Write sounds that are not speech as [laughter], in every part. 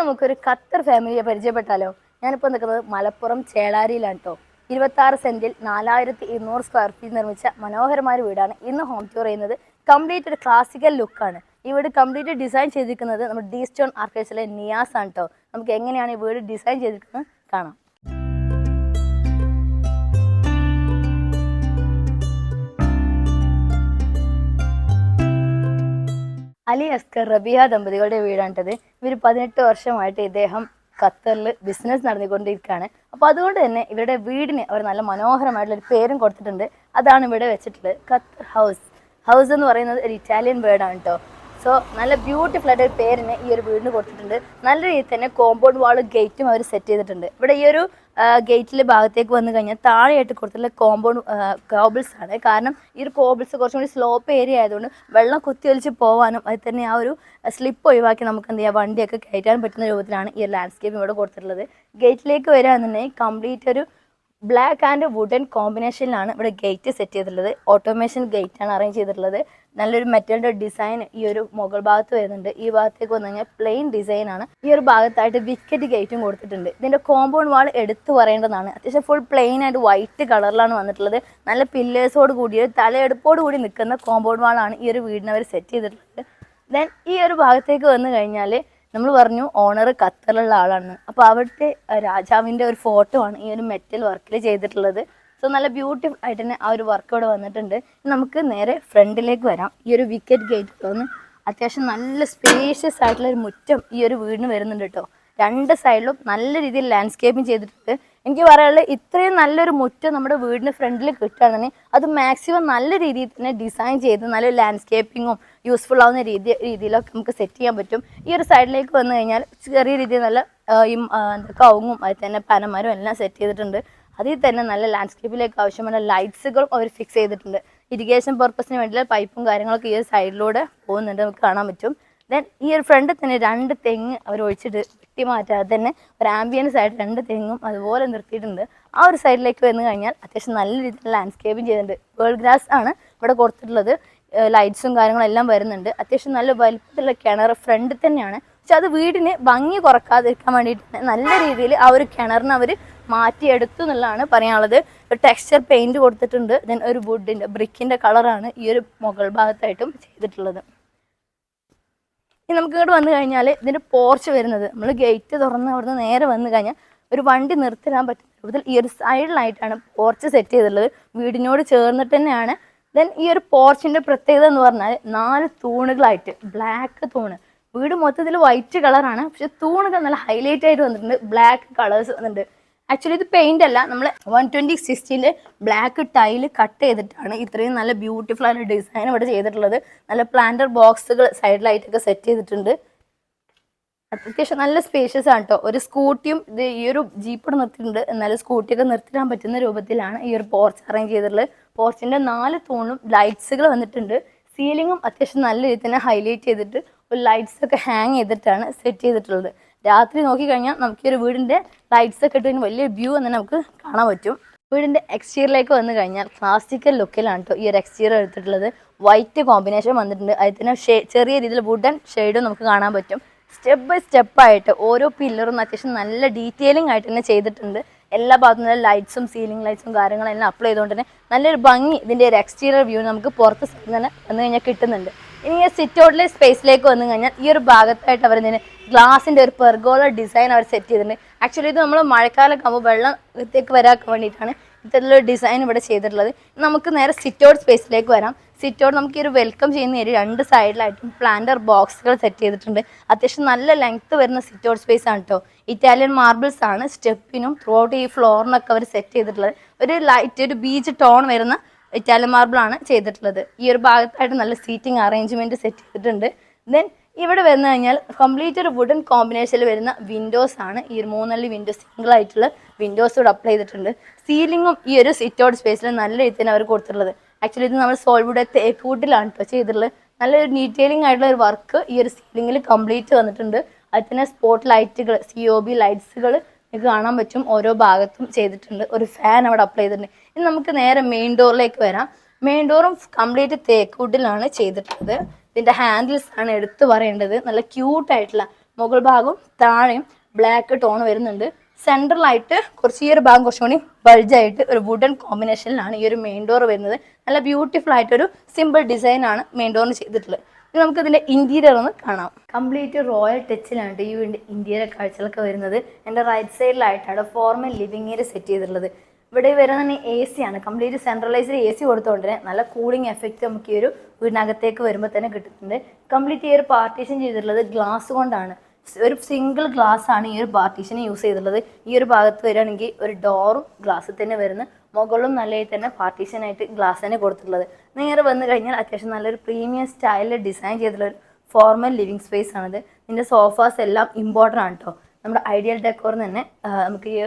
നമുക്കൊരു ഖത്തർ ഫാമിലിയെ പരിചയപ്പെട്ടാലോ? ഞാനിപ്പോൾ നിൽക്കുന്നത് മലപ്പുറം ചേളാരിയിലാണ് കേട്ടോ ഇരുപത്താറ് സെന്റിൽ നാലായിരത്തി ഇരുന്നൂറ് സ്ക്വയർ ഫീറ്റ് നിർമ്മിച്ച മനോഹരമായ വീടാണ് ഇന്ന് ഹോം ടൂർ ചെയ്യുന്നത്. കംപ്ലീറ്റ് ഒരു ക്ലാസിക്കൽ ലുക്കാണ് ഈ വീട് കംപ്ലീറ്റ് ഡിസൈൻ ചെയ്തിരിക്കുന്നത് നമ്മുടെ ഡി സ്റ്റോൺ ആർക്കേഴ്സിലെ നിയാസ് ആണ് കേട്ടോ നമുക്ക് എങ്ങനെയാണ് ഈ വീട് ഡിസൈൻ ചെയ്തിരിക്കുന്നത് കാണാം. അലി അസ്കർ റബിയ ദമ്പതികളുടെ വീടാണിട്ടത്. ഇവർ പതിനെട്ട് വർഷമായിട്ട് ഇദ്ദേഹം ഖത്തറിൽ ബിസിനസ് നടന്നുകൊണ്ടിരിക്കുകയാണ് അപ്പോൾ അതുകൊണ്ട് തന്നെ ഇവരുടെ വീടിന് അവർ നല്ല മനോഹരമായിട്ടുള്ള ഒരു പേരും കൊടുത്തിട്ടുണ്ട്. അതാണ് ഇവിടെ വെച്ചിട്ടുള്ളത്. Qatar house. ഹൗസ് എന്ന് പറയുന്നത് ഒരു ഇറ്റാലിയൻ വേർഡാണ് കേട്ടോ സോ നല്ല ബ്യൂട്ടിഫുൾ ആയിട്ട് പേരിന് ഈ ഒരു വീടിന് കൊടുത്തിട്ടുണ്ട്. നല്ല രീതിയിൽ തന്നെ കോമ്പൗണ്ട് വാളും ഗേറ്റും അവർ സെറ്റ് ചെയ്തിട്ടുണ്ട്. ഇവിടെ ഈ ഒരു ഗേറ്റിലെ ഭാഗത്തേക്ക് വന്നു കഴിഞ്ഞാൽ താഴെയായിട്ട് കൊടുത്തിട്ടുള്ള കോമ്പൗണ്ട് കോബിൾസ് ആണ്. കാരണം ഈ ഒരു കോബിൾസ് കുറച്ചും കൂടി സ്ലോപ്പ് ഏരിയ ആയതുകൊണ്ട് വെള്ളം കൊത്തി കുത്തിയൊലിച്ച് പോകാനും അത് തന്നെ ആ ഒരു സ്ലിപ്പ് ഒഴിവാക്കി നമുക്ക് എന്ത് ചെയ്യാം വണ്ടിയൊക്കെ കയറ്റാൻ പറ്റുന്ന രൂപത്തിലാണ് ഈ ലാൻഡ്സ്കേപ്പ് ഇവിടെ കൊടുത്തിട്ടുള്ളത്. ഗേറ്റിലേക്ക് വരാന്നുണ്ടെങ്കിൽ കംപ്ലീറ്റ് ഒരു ബ്ലാക്ക് ആൻഡ് വുഡൻ കോമ്പിനേഷനിലാണ് ഇവിടെ ഗേറ്റ് സെറ്റ് ചെയ്തിട്ടുള്ളത്. ഓട്ടോമേഷൻ ഗേറ്റ് ആണ് അറേഞ്ച് ചെയ്തിട്ടുള്ളത്. നല്ലൊരു മെറ്റലിന്റെ ഡിസൈൻ ഈ ഒരു മുകൾ ഭാഗത്ത് വരുന്നുണ്ട്. ഈ ഭാഗത്തേക്ക് വന്നു കഴിഞ്ഞാൽ പ്ലെയിൻ ഡിസൈൻ ആണ്. ഈ ഒരു ഭാഗത്തായിട്ട് വിക്കറ്റ് ഗേറ്റും കൊടുത്തിട്ടുണ്ട്. ഇതിന്റെ കോമ്പൗണ്ട് വാൾ എടുത്തു പറയേണ്ടതാണ്. അത്യാവശ്യം ഫുൾ പ്ലെയിൻ ആയിട്ട് വൈറ്റ് കളറിലാണ് വന്നിട്ടുള്ളത്. നല്ല പില്ലേഴ്സോട് കൂടി തലയെടുപ്പോട് കൂടി നിൽക്കുന്ന കോമ്പൗണ്ട് വാളാണ് ഈ ഒരു വീടിനെ അവർ സെറ്റ് ചെയ്തിട്ടുള്ളത്. ദെൻ ഈ ഒരു ഭാഗത്തേക്ക് വന്നു കഴിഞ്ഞാൽ നമ്മൾ പറഞ്ഞു ഓണർ ഖത്തറിലുള്ള ആളാണ്. അപ്പോൾ അവിടുത്തെ രാജാവിന്റെ ഒരു ഫോട്ടോ ആണ് ഈ ഒരു മെറ്റൽ വർക്കിൽ ചെയ്തിട്ടുള്ളത്. സോ നല്ല ബ്യൂട്ടിഫുൾ ആയിട്ട് തന്നെ ആ ഒരു വർക്ക് ഇവിടെ വന്നിട്ടുണ്ട്. നമുക്ക് നേരെ ഫ്രണ്ടിലേക്ക് വരാം. ഈ ഒരു വിക്കറ്റ് ഗേറ്റ് തോന്നുന്നു അത്യാവശ്യം നല്ല സ്പേഷ്യസ് ആയിട്ടുള്ള ഒരു മുറ്റം ഈ ഒരു വീടിന് വരുന്നുണ്ട് കേട്ടോ രണ്ട് സൈഡിലും നല്ല രീതിയിൽ ലാൻഡ്സ്കേപ്പിംഗ് ചെയ്തിട്ടുണ്ട്. എനിക്ക് പറയാനുള്ളത് ഇത്രയും നല്ലൊരു മുറ്റം നമ്മുടെ വീടിന് ഫ്രണ്ടിൽ കിട്ടുകയാണെങ്കിൽ അത് മാക്സിമം നല്ല രീതിയിൽ തന്നെ ഡിസൈൻ ചെയ്ത് നല്ല ലാൻഡ്സ്കേപ്പിങ്ങും യൂസ്ഫുൾ ആവുന്ന രീതി രീതിയിലൊക്കെ നമുക്ക് സെറ്റ് ചെയ്യാൻ പറ്റും. ഈ ഒരു സൈഡിലേക്ക് വന്നു കഴിഞ്ഞാൽ ചെറിയ രീതിയിൽ നല്ല ഈ എന്താ കവുങ്ങും അതിൽ തന്നെ പനമരവും എല്ലാം സെറ്റ് ചെയ്തിട്ടുണ്ട്. അതിൽ തന്നെ നല്ല ലാൻഡ്സ്കേപ്പിലേക്ക് ആവശ്യമായ ലൈറ്റ്സുകളും അവർ ഫിക്സ് ചെയ്തിട്ടുണ്ട്. ഇറിഗേഷൻ പർപ്പസിന് വേണ്ടിയുള്ള പൈപ്പും കാര്യങ്ങളൊക്കെ ഈ ഒരു സൈഡിലൂടെ പോകുന്നുണ്ട്. നമുക്ക് കാണാൻ പറ്റും. ദെൻ ഈ ഒരു ഫ്രണ്ടിൽ തന്നെ രണ്ട് തെങ്ങ് അവർ ഒഴിച്ചിട്ട് വെട്ടി മാറ്റാതെ തന്നെ ഒരു ആംബിയൻസ് ആയിട്ട് രണ്ട് തെങ്ങും അതുപോലെ നിർത്തിയിട്ടുണ്ട്. ആ ഒരു സൈഡിലേക്ക് വന്നു കഴിഞ്ഞാൽ അത്യാവശ്യം നല്ല രീതിയിൽ ലാൻഡ്സ്കേപ്പിംഗ് ചെയ്തിട്ടുണ്ട് വേൾഡ് ഗ്രാസ് ആണ് ഇവിടെ കൊടുത്തിട്ടുള്ളത്. ലൈറ്റ്സും കാര്യങ്ങളും എല്ലാം വരുന്നുണ്ട്. അത്യാവശ്യം നല്ല വലുപ്പത്തിലുള്ള കിണർ ഫ്രണ്ട് തന്നെയാണ്. പക്ഷെ അത് വീടിന് ഭംഗി കുറക്കാതിരിക്കാൻ വേണ്ടിയിട്ട് നല്ല രീതിയിൽ ആ ഒരു കിണറിന് അവർ മാറ്റിയെടുത്തു എന്നുള്ളതാണ് പറയാനുള്ളത്. ഒരു ടെക്സ്ചർ പെയിന്റ് കൊടുത്തിട്ടുണ്ട്. ദെൻ ഒരു വുഡിന്റെ ബ്രിക്കിന്റെ കളറാണ് ഈ ഒരു മുകൾ ഭാഗത്തായിട്ടും ചെയ്തിട്ടുള്ളത്. ഇനി നമുക്ക് ഇങ്ങോട്ട് വന്നു കഴിഞ്ഞാൽ ഇതിന്റെ പോർച്ച് വരുന്നത്. നമ്മൾ ഗേറ്റ് തുറന്ന് അവിടുന്ന് നേരെ വന്നു കഴിഞ്ഞാൽ ഒരു വണ്ടി നിർത്തിടാൻ പറ്റുന്ന രൂപത്തിൽ ഈ ഒരു സൈഡിലായിട്ടാണ് പോർച്ച് സെറ്റ് ചെയ്തിട്ടുള്ളത്. വീടിനോട് ചേർന്നിട്ട് തന്നെയാണ്. ദെൻ ഈ ഒരു പോർച്ചിന്റെ പ്രത്യേകത എന്ന് പറഞ്ഞാൽ നാല് തൂണുകളായിട്ട് ബ്ലാക്ക് തൂണ്. വീട് മൊത്തത്തിൽ വൈറ്റ് കളറാണ് പക്ഷെ തൂണൊക്കെ നല്ല ഹൈലൈറ്റ് ആയിട്ട് വന്നിട്ടുണ്ട്. ബ്ലാക്ക് കളേഴ്സ് വന്നിട്ടുണ്ട്. ആക്ച്വലി ഇത് പെയിന്റ് അല്ല. നമ്മൾ വൺ ട്വന്റി സിക്സ്റ്റീന്റെ ബ്ലാക്ക് ടൈൽ കട്ട് ചെയ്തിട്ടാണ് ഇത്രയും നല്ല ബ്യൂട്ടിഫുൾ ആയ ഡിസൈൻ ഇവിടെ ചെയ്തിട്ടുള്ളത്. നല്ല പ്ലാന്റർ ബോക്സുകൾ സൈഡിലായിട്ടൊക്കെ സെറ്റ് ചെയ്തിട്ടുണ്ട്. അത്യാവശ്യം നല്ല സ്പേഷ്യസ് ആണ് കേട്ടോ ഒരു സ്കൂട്ടിയും ഇത് ഈ ഒരു ജീപ്പ് നിർത്തിയിട്ടുണ്ട്. എന്നാലും സ്കൂട്ടിയൊക്കെ നിർത്തിടാൻ പറ്റുന്ന രൂപത്തിലാണ് ഈ ഒരു പോർച്ച് അറേഞ്ച് ചെയ്തിട്ടുള്ളത്. പോർച്ചിന്റെ നാല് തൂണും ലൈറ്റ്സുകൾ വന്നിട്ടുണ്ട്. സീലിങ്ങും അത്യാവശ്യം നല്ല രീതിയിൽ തന്നെ ഹൈലൈറ്റ് ചെയ്തിട്ട് ലൈറ്റ്സ് ഒക്കെ ഹാങ് ചെയ്തിട്ടാണ് സെറ്റ് ചെയ്തിട്ടുള്ളത്. രാത്രി നോക്കിക്കഴിഞ്ഞാൽ നമുക്ക് ഒരു വീടിന്റെ ലൈറ്റ്സ് ഒക്കെ ഇട്ട് വലിയ വ്യൂ എന്ന് നമുക്ക് കാണാൻ പറ്റും. വീടിന്റെ എക്സ്റ്റീരിയറിലേക്ക് വന്നു കഴിഞ്ഞാൽ ക്ലാസിക്കൽ ലുക്കിലാണ് കേട്ടോ ഈ ഒരു എക്സ്റ്റീരിയർ എടുത്തിട്ടുള്ളത്. വൈറ്റ് കോമ്പിനേഷൻ വന്നിട്ടുണ്ട്. അതിൽ തന്നെ ചെറിയ രീതിയിൽ വുഡൻ ഷെയ്ഡും നമുക്ക് കാണാൻ പറ്റും. സ്റ്റെപ്പ് ബൈ സ്റ്റെപ്പ് ആയിട്ട് ഓരോ പില്ലറും അത്യാവശ്യം നല്ല ഡീറ്റെയിലിംഗ് ആയിട്ട് തന്നെ ചെയ്തിട്ടുണ്ട്. എല്ലാ ഭാഗത്തും നല്ല ലൈറ്റ്സും സീലിംഗ് ലൈറ്റ്സും കാര്യങ്ങളെല്ലാം അപ്ലൈ ചെയ്തുകൊണ്ട് തന്നെ നല്ലൊരു ഭംഗി ഇതിന്റെ ഒരു എക്സ്റ്റീരിയർ വ്യൂ നമുക്ക് പുറത്ത് തന്നെ വന്നു കഴിഞ്ഞാൽ കിട്ടുന്നുണ്ട്. ഇനി സിറ്റ് ഔട്ടിലെ സ്പേസിലേക്ക് വന്നു കഴിഞ്ഞാൽ ഈ ഒരു ഭാഗത്തായിട്ട് അവർ ഇതിന് ഗ്ലാസിന്റെ ഒരു പെർഗോള ഡിസൈൻ അവർ സെറ്റ് ചെയ്തിട്ടുണ്ട്. ആക്ച്വലി ഇത് നമ്മൾ മഴക്കാലമൊക്കെ ആകുമ്പോൾ വെള്ളം ഇത്തേക്ക് വരാൻ വേണ്ടിയിട്ടാണ് ഇത്തരത്തിലൊരു ഡിസൈൻ ഇവിടെ ചെയ്തിട്ടുള്ളത്. നമുക്ക് നേരെ സിറ്റ് ഔട്ട് സ്പേസിലേക്ക് വരാം. സിറ്റ് ഔട്ട് നമുക്ക് ഈ ഒരു വെൽക്കം ചെയ്യുന്ന ഏരിയ രണ്ട് സൈഡിലായിട്ടും പ്ലാന്റർ ബോക്സുകൾ സെറ്റ് ചെയ്തിട്ടുണ്ട്. അത്യാവശ്യം നല്ല ലെങ്ത്ത് വരുന്ന സിറ്റ് ഔട്ട് സ്പേസ് ആണ് കേട്ടോ ഇറ്റാലിയൻ മാർബിൾസ് ആണ് സ്റ്റെപ്പിനും ത്രൂ ഔട്ട് ഈ ഫ്ലോറിനൊക്കെ അവർ സെറ്റ് ചെയ്തിട്ടുള്ളത്. ഒരു ലൈറ്റ് ഒരു ബീച്ച് ടോൺ വരുന്ന ഇറ്റാലിയൻ മാർബിൾ ആണ് ചെയ്തിട്ടുള്ളത്. ഈ ഒരു ഭാഗത്തായിട്ട് നല്ല സീറ്റിംഗ് അറേഞ്ച്മെന്റ് സെറ്റ് ചെയ്തിട്ടുണ്ട്. ദെൻ ഇവിടെ വന്നു കഴിഞ്ഞാൽ കംപ്ലീറ്റ് ഒരു വുഡൻ കോമ്പിനേഷനിൽ വരുന്ന വിൻഡോസ് ആണ്. ഈ ഒരു മൂന്നല്ലി വിൻഡോ സിംഗിൾ ആയിട്ടുള്ള വിൻഡോസ് ഇവിടെ അപ്ലൈ ചെയ്തിട്ടുണ്ട്. സീലിംഗും ഈ ഒരു സിറ്റ് ഔട്ട് സ്പേസിൽ നല്ല രീതിയിൽ തന്നെ അവർ കൊടുത്തിട്ടുള്ളത്. ആക്ച്വലി ഇത് നമ്മൾ സോൾവുഡ് വുഡിലാണ് കേട്ടോ ചെയ്തിട്ടുള്ളത്. നല്ലൊരു ഡീറ്റെയിലിംഗ് ആയിട്ടുള്ള ഒരു വർക്ക് ഈ ഒരു സീലിംഗിൽ കംപ്ലീറ്റ് വന്നിട്ടുണ്ട്. അതിൽ തന്നെ സ്പോട്ട് ലൈറ്റുകൾ സി ഒ ബി ലൈറ്റ്സുകൾ നിങ്ങൾക്ക് കാണാൻ പറ്റും. ഓരോ ഭാഗത്തും ചെയ്തിട്ടുണ്ട്. ഒരു ഫാൻ അവിടെ അപ്ലൈ ചെയ്തിട്ടുണ്ട്. ഇനി നമുക്ക് നേരെ മെയിൻ ഡോറിലേക്ക് വരാം. മെയിൻ ഡോറും കംപ്ലീറ്റ് തേക്ക് വുഡിലാണ് ചെയ്തിട്ടുള്ളത്. ഇതിന്റെ ഹാൻഡിൽസ് ആണ് എടുത്തു പറയേണ്ടത്. നല്ല ക്യൂട്ട് ആയിട്ടുള്ള മുകൾ ഭാഗവും താഴെയും ബ്ലാക്ക് ടോൺ വരുന്നുണ്ട്. സെൻട്രലായിട്ട് കുറച്ച് ഈ ഒരു ഭാഗം കുറച്ചും കൂടി ബൾജായിട്ട് ഒരു വുഡൻ കോമ്പിനേഷനിലാണ് ഈ ഒരു മെയിൻ ഡോർ വരുന്നത്. നല്ല ബ്യൂട്ടിഫുൾ ആയിട്ടൊരു സിമ്പിൾ ഡിസൈനാണ് മെയിൻ ഡോറിന് ചെയ്തിട്ടുള്ളത്. ഇനി നമുക്ക് ഇതിന്റെ ഇന്റീരിയർ ഒന്ന് കാണാം. കംപ്ലീറ്റ് റോയൽ ടച്ചിലാണ് ഈ ഇന്റീരിയർ കാഴ്ചകളൊക്കെ വരുന്നത്. എന്റെ റൈറ്റ് സൈഡിലായിട്ടാണ് ഫോർമൽ ലിവിംഗ് ഏരിയ സെറ്റ് ചെയ്തിട്ടുള്ളത്. ഇവിടെ വരുന്ന എ സി ആണ്. കംപ്ലീറ്റ് സെൻട്രലൈസ്ഡ് എ സി കൊടുത്തുകൊണ്ട് തന്നെ നല്ല കൂളിംഗ് എഫക്റ്റ് നമുക്ക് ഈ ഒരു വീടിനകത്തേക്ക് വരുമ്പോൾ തന്നെ കിട്ടുന്നുണ്ട്. കംപ്ലീറ്റ് ഈ ഒരു പാർട്ടീഷൻ ചെയ്തിട്ടുള്ളത് ഗ്ലാസ് കൊണ്ടാണ്. ഒരു സിംഗിൾ ഗ്ലാസ് ആണ് ഈ ഒരു പാർട്ടീഷന് യൂസ് ചെയ്തിട്ടുള്ളത്. ഈ ഒരു ഭാഗത്ത് വരികയാണെങ്കിൽ ഒരു ഡോറും ഗ്ലാസ്സിൽ തന്നെ വരുന്ന. മുകളിലും നല്ല തന്നെ പാർട്ടീഷൻ ആയിട്ട് ഗ്ലാസ് തന്നെ കൊടുത്തിട്ടുള്ളത്. നേരെ വന്നു കഴിഞ്ഞാൽ അത്യാവശ്യം നല്ലൊരു പ്രീമിയം സ്റ്റൈലിൽ ഡിസൈൻ ചെയ്തിട്ടുള്ള ഒരു ഫോർമൽ ലിവിങ് സ്പേസ് ആണിത്. ഇതിന്റെ സോഫാസ് എല്ലാം ഇമ്പോർട്ടന്റ് ആണ് കേട്ടോ നമ്മുടെ ഐഡിയൽ ഡെക്കോറിൽ തന്നെ നമുക്ക് ഈ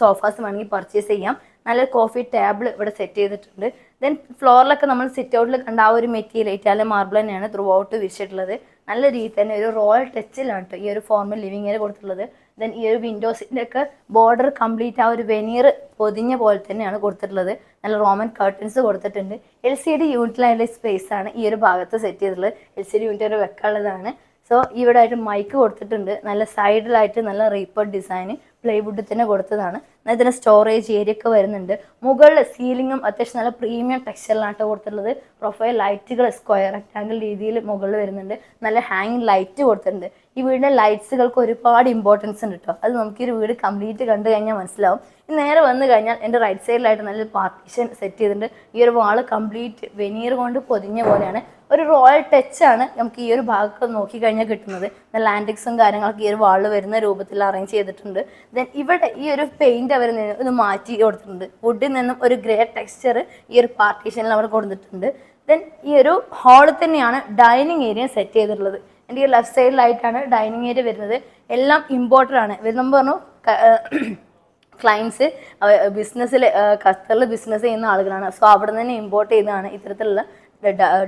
സോഫാസ് വേണമെങ്കിൽ പർച്ചേസ് ചെയ്യാം. നല്ല കോഫി ടേബിൾ ഇവിടെ സെറ്റ് ചെയ്തിട്ടുണ്ട്. ദെൻ ഫ്ലോറിലൊക്കെ നമ്മൾ സിറ്റ് ഔട്ടിൽ കണ്ട ആ ഒരു മെറ്റീരിയൽ ഇറ്റാലിയൻ മാർബിൾ തന്നെയാണ് ത്രൂ ഔട്ട് വിരിച്ചിട്ടുള്ളത് നല്ല രീതിയിൽ തന്നെ ഒരു റോയൽ ടച്ചിലാണ് കേട്ടോ ഈ ഒരു ഫോർമൽ ലിവിങ് ഏരിയ കൊടുത്തിട്ടുള്ളത്. ദെൻ ഈ ഒരു വിൻഡോസിന്റെ ഒക്കെ ബോർഡർ കംപ്ലീറ്റ് ആ ഒരു വെനീർ പൊതിഞ്ഞ പോലെ തന്നെയാണ് കൊടുത്തിട്ടുള്ളത്. നല്ല റോമൻ കർട്ടൻസ് കൊടുത്തിട്ടുണ്ട്. എൽ സി ഡി യൂണിറ്റിലായുള്ള സ്പേസ് ആണ് ഈ ഒരു ഭാഗത്ത് സെറ്റ് ചെയ്തിട്ടുള്ളത്. എൽ സി ഡി യൂണിറ്റ് വെക്കാനുള്ളതാണ്. സോ ഇവിടെ ആയിട്ട് മൈക്ക് കൊടുത്തിട്ടുണ്ട്. നല്ല സൈഡിലായിട്ട് നല്ല റീപ്പർ ഡിസൈൻ പ്ലൈവുഡ് തന്നെ കൊടുത്തതാണ്. എന്നാൽ ഇതിന് സ്റ്റോറേജ് ഏരിയ ഒക്കെ വരുന്നുണ്ട്. മുകളിൽ സീലിങ്ങും അത്യാവശ്യം നല്ല പ്രീമിയം ടെക്സ്ചറിലാണ് കൊടുത്തിട്ടുള്ളത്. പ്രൊഫൈൽ ലൈറ്റുകൾ സ്ക്വയർ റെക്റ്റാങ്കിൾ രീതിയിൽ മുകളിൽ വരുന്നുണ്ട്. നല്ല ഹാങ്ങിങ് ലൈറ്റ് കൊടുത്തിട്ടുണ്ട്. ഈ വീടിന്റെ ലൈറ്റ്സുകൾക്ക് ഒരുപാട് ഇമ്പോർട്ടൻസ് ഉണ്ട് കേട്ടോ അത് നമുക്ക് ഈ വീട് കംപ്ലീറ്റ് കണ്ടു കഴിഞ്ഞാൽ മനസ്സിലാവും. നേരെ വന്നു കഴിഞ്ഞാൽ എന്റെ റൈറ്റ് സൈഡിലായിട്ട് നല്ലൊരു പാർട്ടീഷൻ സെറ്റ് ചെയ്തിട്ടുണ്ട്. ഈ ഒരു വാൾ കംപ്ലീറ്റ് വെനീർ കൊണ്ട് പൊതിഞ്ഞ പോലെയാണ്. ഒരു റോയൽ ടച്ചാണ് നമുക്ക് ഈ ഒരു ഭാഗത്ത് നോക്കിക്കഴിഞ്ഞാൽ കിട്ടുന്നത്. നല്ല ആന്റിക്സും കാര്യങ്ങളൊക്കെ ഈ ഒരു വാളിൽ വരുന്ന രൂപത്തിൽ അറേഞ്ച് ചെയ്തിട്ടുണ്ട്. ദെൻ ഇവിടെ ഈ ഒരു പെയിന്റ് അവർ ഒന്ന് മാറ്റി കൊടുത്തിട്ടുണ്ട്. വുഡിൽ നിന്നും ഒരു ഗ്രേ ടെക്സ്ചർ ഈ ഒരു പാർട്ടീഷനിൽ അവർ കൊടുത്തിട്ടുണ്ട്. ദെൻ ഈ ഒരു ഹാളിൽ തന്നെയാണ് ഡൈനിങ് ഏരിയ സെറ്റ് ചെയ്തിട്ടുള്ളത്. എന്റെ ഈ ലെഫ്റ്റ് സൈഡിലായിട്ടാണ് ഡൈനിങ് ഏരിയ വരുന്നത്. എല്ലാം ഇമ്പോർട്ടന്റ് ആണ്. വരുമ്പോൾ പറഞ്ഞു ക്ലയൻസ് ബിസിനസ്സിൽ ഖത്തറിൽ ബിസിനസ് ചെയ്യുന്ന ആളുകളാണ്. സോ അവിടെ നിന്ന് തന്നെ ഇമ്പോർട്ട് ചെയ്യുന്നതാണ് ഇത്തരത്തിലുള്ള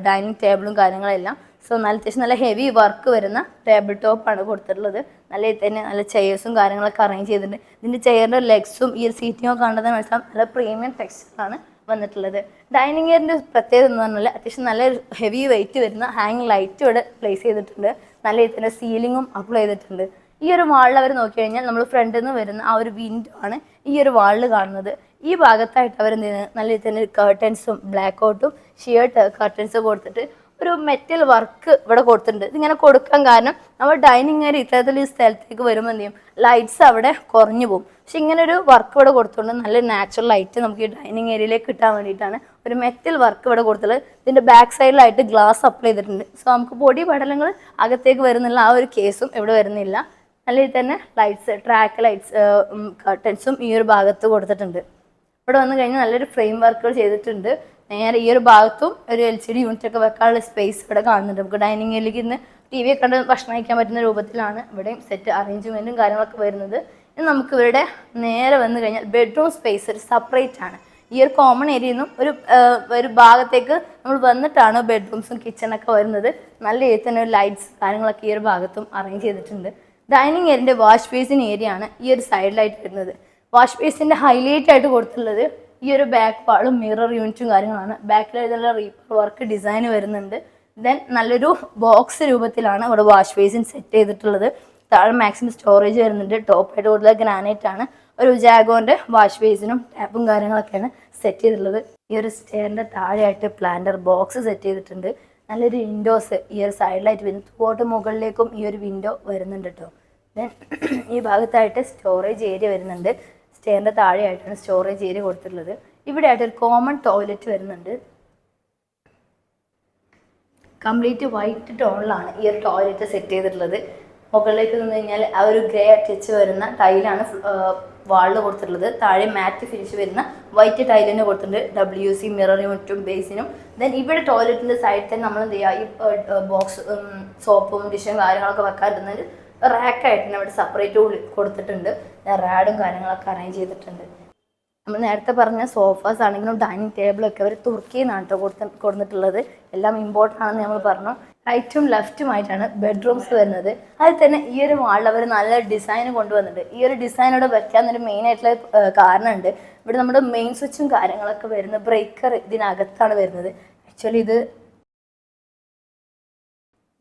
ഡൈനിങ് ടേബിളും കാര്യങ്ങളെല്ലാം. സോ നല്ല അത്യാവശ്യം നല്ല ഹെവി വർക്ക് വരുന്ന ടേബിൾ ടോപ്പാണ് കൊടുത്തിട്ടുള്ളത്. നല്ല തന്നെ നല്ല ചെയേഴ്സും കാര്യങ്ങളൊക്കെ അറേഞ്ച് ചെയ്തിട്ടുണ്ട്. ഇതിന്റെ ചെയറിന്റെ ലെഗ്സും ഈ ഒരു സീറ്റിങ്ങും കണ്ടത് മനസ്സിലാവും നല്ല പ്രീമിയം ടെക്സ്ചറാണ് വന്നിട്ടുള്ളത്. ഡൈനിങ് ഇയറിന്റെ പ്രത്യേകത എന്ന് പറഞ്ഞാൽ അത്യാവശ്യം നല്ല ഹെവി വെയിറ്റ് വരുന്ന ഹാങ് ലൈറ്റ് ഇവിടെ പ്ലേസ് ചെയ്തിട്ടുണ്ട്. നല്ല ഇതിന്റെ സീലിങ്ങും അപ്ലൈ ചെയ്തിട്ടുണ്ട്. ഈ ഒരു വാളിൽ അവർ നോക്കി കഴിഞ്ഞാൽ നമ്മൾ ഫ്രണ്ടിൽ നിന്ന് വരുന്ന ആ ഒരു വിൻഡോ ആണ് ഈ ഒരു വാളിൽ കാണുന്നത്. ഈ ഭാഗത്തായിട്ട് അവർ എന്ത് ചെയ്യുന്നത് നല്ല രീതിയിൽ തന്നെ കർട്ടൻസും ബ്ലാക്ക് ഔട്ടും ഷിയേർട്ട് കർട്ടൻസ് കൊടുത്തിട്ട് ഒരു മെറ്റൽ വർക്ക് ഇവിടെ കൊടുത്തിട്ടുണ്ട്. ഇതിങ്ങനെ കൊടുക്കാൻ കാരണം നമ്മൾ ഡൈനിങ് ഏരിയ ഇത്തരത്തിൽ ഈ സ്ഥലത്തേക്ക് വരുമ്പോൾ എന്ത് ചെയ്യും? ലൈറ്റ്സ് അവിടെ കുറഞ്ഞു പോകും. പക്ഷെ ഇങ്ങനെ ഒരു വർക്ക് ഇവിടെ കൊടുത്തുകൊണ്ട് നല്ല നാച്ചുറൽ ലൈറ്റ് നമുക്ക് ഈ ഡൈനിങ് ഏരിയയിലേക്ക് കിട്ടാൻ വേണ്ടിയിട്ടാണ് ഒരു മെറ്റൽ വർക്ക് ഇവിടെ കൊടുത്തുള്ളത് ഇതിന്റെ ബാക്ക് സൈഡിലായിട്ട് ഗ്ലാസ് അപ്ലൈ ചെയ്തിട്ടുണ്ട്. സോ നമുക്ക് പൊടി പടലങ്ങൾ അകത്തേക്ക് വരുന്നില്ല ആ ഒരു കേസും ഇവിടെ വരുന്നില്ല. നല്ല രീതിയിൽ തന്നെ ലൈറ്റ്സ് ട്രാക്ക് ലൈറ്റ്സ് കർട്ടൻസും ഈ ഒരു ഭാഗത്ത് കൊടുത്തിട്ടുണ്ട്. ഇവിടെ വന്നു കഴിഞ്ഞാൽ നല്ലൊരു ഫ്രെയിം വർക്കുകൾ ചെയ്തിട്ടുണ്ട്. നേരെ ഈ ഒരു ഭാഗത്തും ഒരു എൽ സി ഡി യൂണിറ്റ് ഒക്കെ വെക്കാനുള്ള സ്പേസ് ഇവിടെ കാണുന്നുണ്ട്. നമുക്ക് ഡൈനിങ് ഏരിയയിലേക്ക് ഇന്ന് ടി വി ഒക്കെ കണ്ട് ഭക്ഷണം കഴിക്കാൻ പറ്റുന്ന രൂപത്തിലാണ് ഇവിടെയും സെറ്റ് അറേഞ്ച്മെന്റും കാര്യങ്ങളൊക്കെ വരുന്നത്. ഇനി നമുക്ക് ഇവരുടെ നേരെ വന്നു കഴിഞ്ഞാൽ ബെഡ്റൂം സ്പേസ് ഒരു സെപ്പറേറ്റ് ആണ്. ഈ ഒരു കോമൺ ഏരിയയിൽ നിന്നും ഒരു ഒരു ഭാഗത്തേക്ക് നമ്മൾ വന്നിട്ടാണ് ബെഡ്റൂംസും കിച്ചണൊക്കെ വരുന്നത്. നല്ല രീതിയിൽ തന്നെ ഒരു ലൈറ്റ്സ് കാര്യങ്ങളൊക്കെ ഈ ഒരു ഭാഗത്തും അറേഞ്ച് ചെയ്തിട്ടുണ്ട്. ഡൈനിങ് ഏരിയന്റെ വാഷ് ബേസിൻ ഏരിയ ആണ് ഈ ഒരു സൈഡിലായിട്ട് വരുന്നത്. വാഷ് ബേസിന്റെ ഹൈലൈറ്റ് ആയിട്ട് കൊടുത്തിട്ടുള്ളത് ഈ ഒരു ബാക്ക് വാളും മിറർ യൂണിറ്റും കാര്യങ്ങളാണ്. ബാക്കിൽ ഇതെല്ലാം റീപ്പർ വർക്ക് ഡിസൈൻ വരുന്നുണ്ട്. ദെൻ നല്ലൊരു ബോക്സ് രൂപത്തിലാണ് ഇവിടെ വാഷ് ബേസിൻ സെറ്റ് ചെയ്തിട്ടുള്ളത്. താഴെ മാക്സിമം സ്റ്റോറേജ് വരുന്നുണ്ട്. ടോപ്പായിട്ട് കൂടുതൽ ഗ്രാനൈറ്റ് ആണ്. ഒരു ജാഗോന്റെ വാഷ് ബേസിനും ടാപ്പും കാര്യങ്ങളൊക്കെയാണ് സെറ്റ് ചെയ്തിട്ടുള്ളത്. ഈ ഒരു സ്റ്റെയറിന്റെ താഴെയായിട്ട് പ്ലാന്റർ ബോക്സ് സെറ്റ് ചെയ്തിട്ടുണ്ട്. നല്ലൊരു വിൻഡോസ് ഈ ഒരു സൈഡിലായിട്ട് വരുന്നു. തൂട്ട് മുകളിലേക്കും ഈ ഒരു വിൻഡോ വരുന്നുണ്ട് കേട്ടോ ദെൻ ഈ ഭാഗത്തായിട്ട് സ്റ്റോറേജ് ഏരിയ വരുന്നുണ്ട്. സ്റ്റെയറിന്റെ താഴെയായിട്ടാണ് സ്റ്റോറേജ് ഏരിയ കൊടുത്തിട്ടുള്ളത്. ഇവിടെ ആയിട്ട് ഒരു കോമൺ ടോയ്ലറ്റ് വരുന്നുണ്ട്. കംപ്ലീറ്റ് വൈറ്റ് ടോണിലാണ് ഈ ഒരു ടോയ്ലറ്റ് സെറ്റ് ചെയ്തിട്ടുള്ളത്. മുകളിലേക്ക് നിന്ന് കഴിഞ്ഞാൽ ആ ഒരു ഗ്രേ ടച്ച് വരുന്ന ടൈലാണ് വാളിൽ കൊടുത്തിട്ടുള്ളത്. താഴെ മാറ്റ് ഫിനിഷ് വരുന്ന വൈറ്റ് ടൈലിന് കൊടുത്തിട്ടുണ്ട്. ഡബ്ല്യു സി മിറർ യൂണിറ്റും ബേസിനും ദെൻ ഇവിടെ ടോയ്ലറ്റിന്റെ സൈഡിൽ തന്നെ നമ്മൾ എന്ത് ചെയ്യുക? ഈ ബോക്സ് സോപ്പും ഡിഷും കാര്യങ്ങളൊക്കെ വെക്കാറുണ്ടെങ്കിൽ റാക്കായിട്ട് തന്നെ ഇവിടെ സെപ്പറേറ്റ് കൊടുത്തിട്ടുണ്ട്. റാഡും കാര്യങ്ങളൊക്കെ അറേഞ്ച് ചെയ്തിട്ടുണ്ട്. നമ്മൾ നേരത്തെ പറഞ്ഞ സോഫാസ് ആണെങ്കിലും ഡൈനിങ് ടേബിളൊക്കെ അവർ തുർക്കിയിൽ നിന്നാണ് കൊടുത്ത കൊടുത്തിട്ടുള്ളത്. എല്ലാം ഇമ്പോർട്ടന്റ് ആണെന്ന് നമ്മൾ പറഞ്ഞു. റൈറ്റും ലെഫ്റ്റുമായിട്ടാണ് ബെഡ്റൂംസ് വരുന്നത്. അതിൽ തന്നെ ഈ ഒരു വാളിൽ അവർ നല്ല ഡിസൈൻ കൊണ്ടുവന്നിട്ടുണ്ട്. ഈ ഒരു ഡിസൈൻ ഇവിടെ വെക്കാനൊരു മെയിൻ ആയിട്ടുള്ള കാരണമുണ്ട്. ഇവിടെ നമ്മുടെ മെയിൻ സ്വിച്ചും കാര്യങ്ങളൊക്കെ വരുന്നത് ബ്രേക്കർ ഇതിനകത്താണ് വരുന്നത്. ആക്ച്വലി ഇത്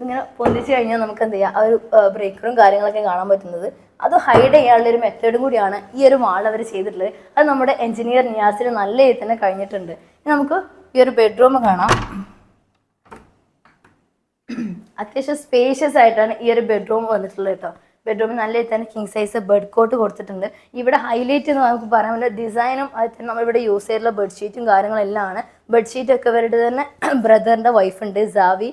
ഇങ്ങനെ പൊന്തിച്ച് കഴിഞ്ഞാൽ നമുക്ക് എന്ത് ചെയ്യാം? ആ ഒരു ബ്രേക്കറും കാര്യങ്ങളൊക്കെ കാണാൻ പറ്റുന്നത്. അത് ഹൈഡ് ചെയ്യാനുള്ള ഒരു മെത്തേഡും കൂടിയാണ് ഈ ഒരു വാൾ അവർ ചെയ്തിട്ടുള്ളത്. അത് നമ്മുടെ എഞ്ചിനീയർ നിയാസിന് നല്ല രീതിയിൽ തന്നെ കഴിഞ്ഞിട്ടുണ്ട്. നമുക്ക് ഈ ഒരു ബെഡ്റൂം കാണാം. അത്യാവശ്യം സ്പേഷ്യസ് ആയിട്ടാണ് ഈ ഒരു ബെഡ്റൂം വന്നിട്ടുള്ളത് കേട്ടോ. ബെഡ്റൂമിൽ നല്ല രീതിയിൽ തന്നെ കിങ് സൈസ് ബെഡ് കോട്ട് കൊടുത്തിട്ടുണ്ട്. ഇവിടെ ഹൈലൈറ്റ് എന്ന് നമുക്ക് പറയാൻ പറ്റില്ല. ഡിസൈനും അത് തന്നെ നമ്മളിവിടെ യൂസ് ചെയ്തിട്ടുള്ള ബെഡ്ഷീറ്റും കാര്യങ്ങളെല്ലാം ആണ്. ബെഡ്ഷീറ്റ് ഒക്കെ ഇവരുടെ തന്നെ ബ്രദറിന്റെ വൈഫുണ്ട് സാവി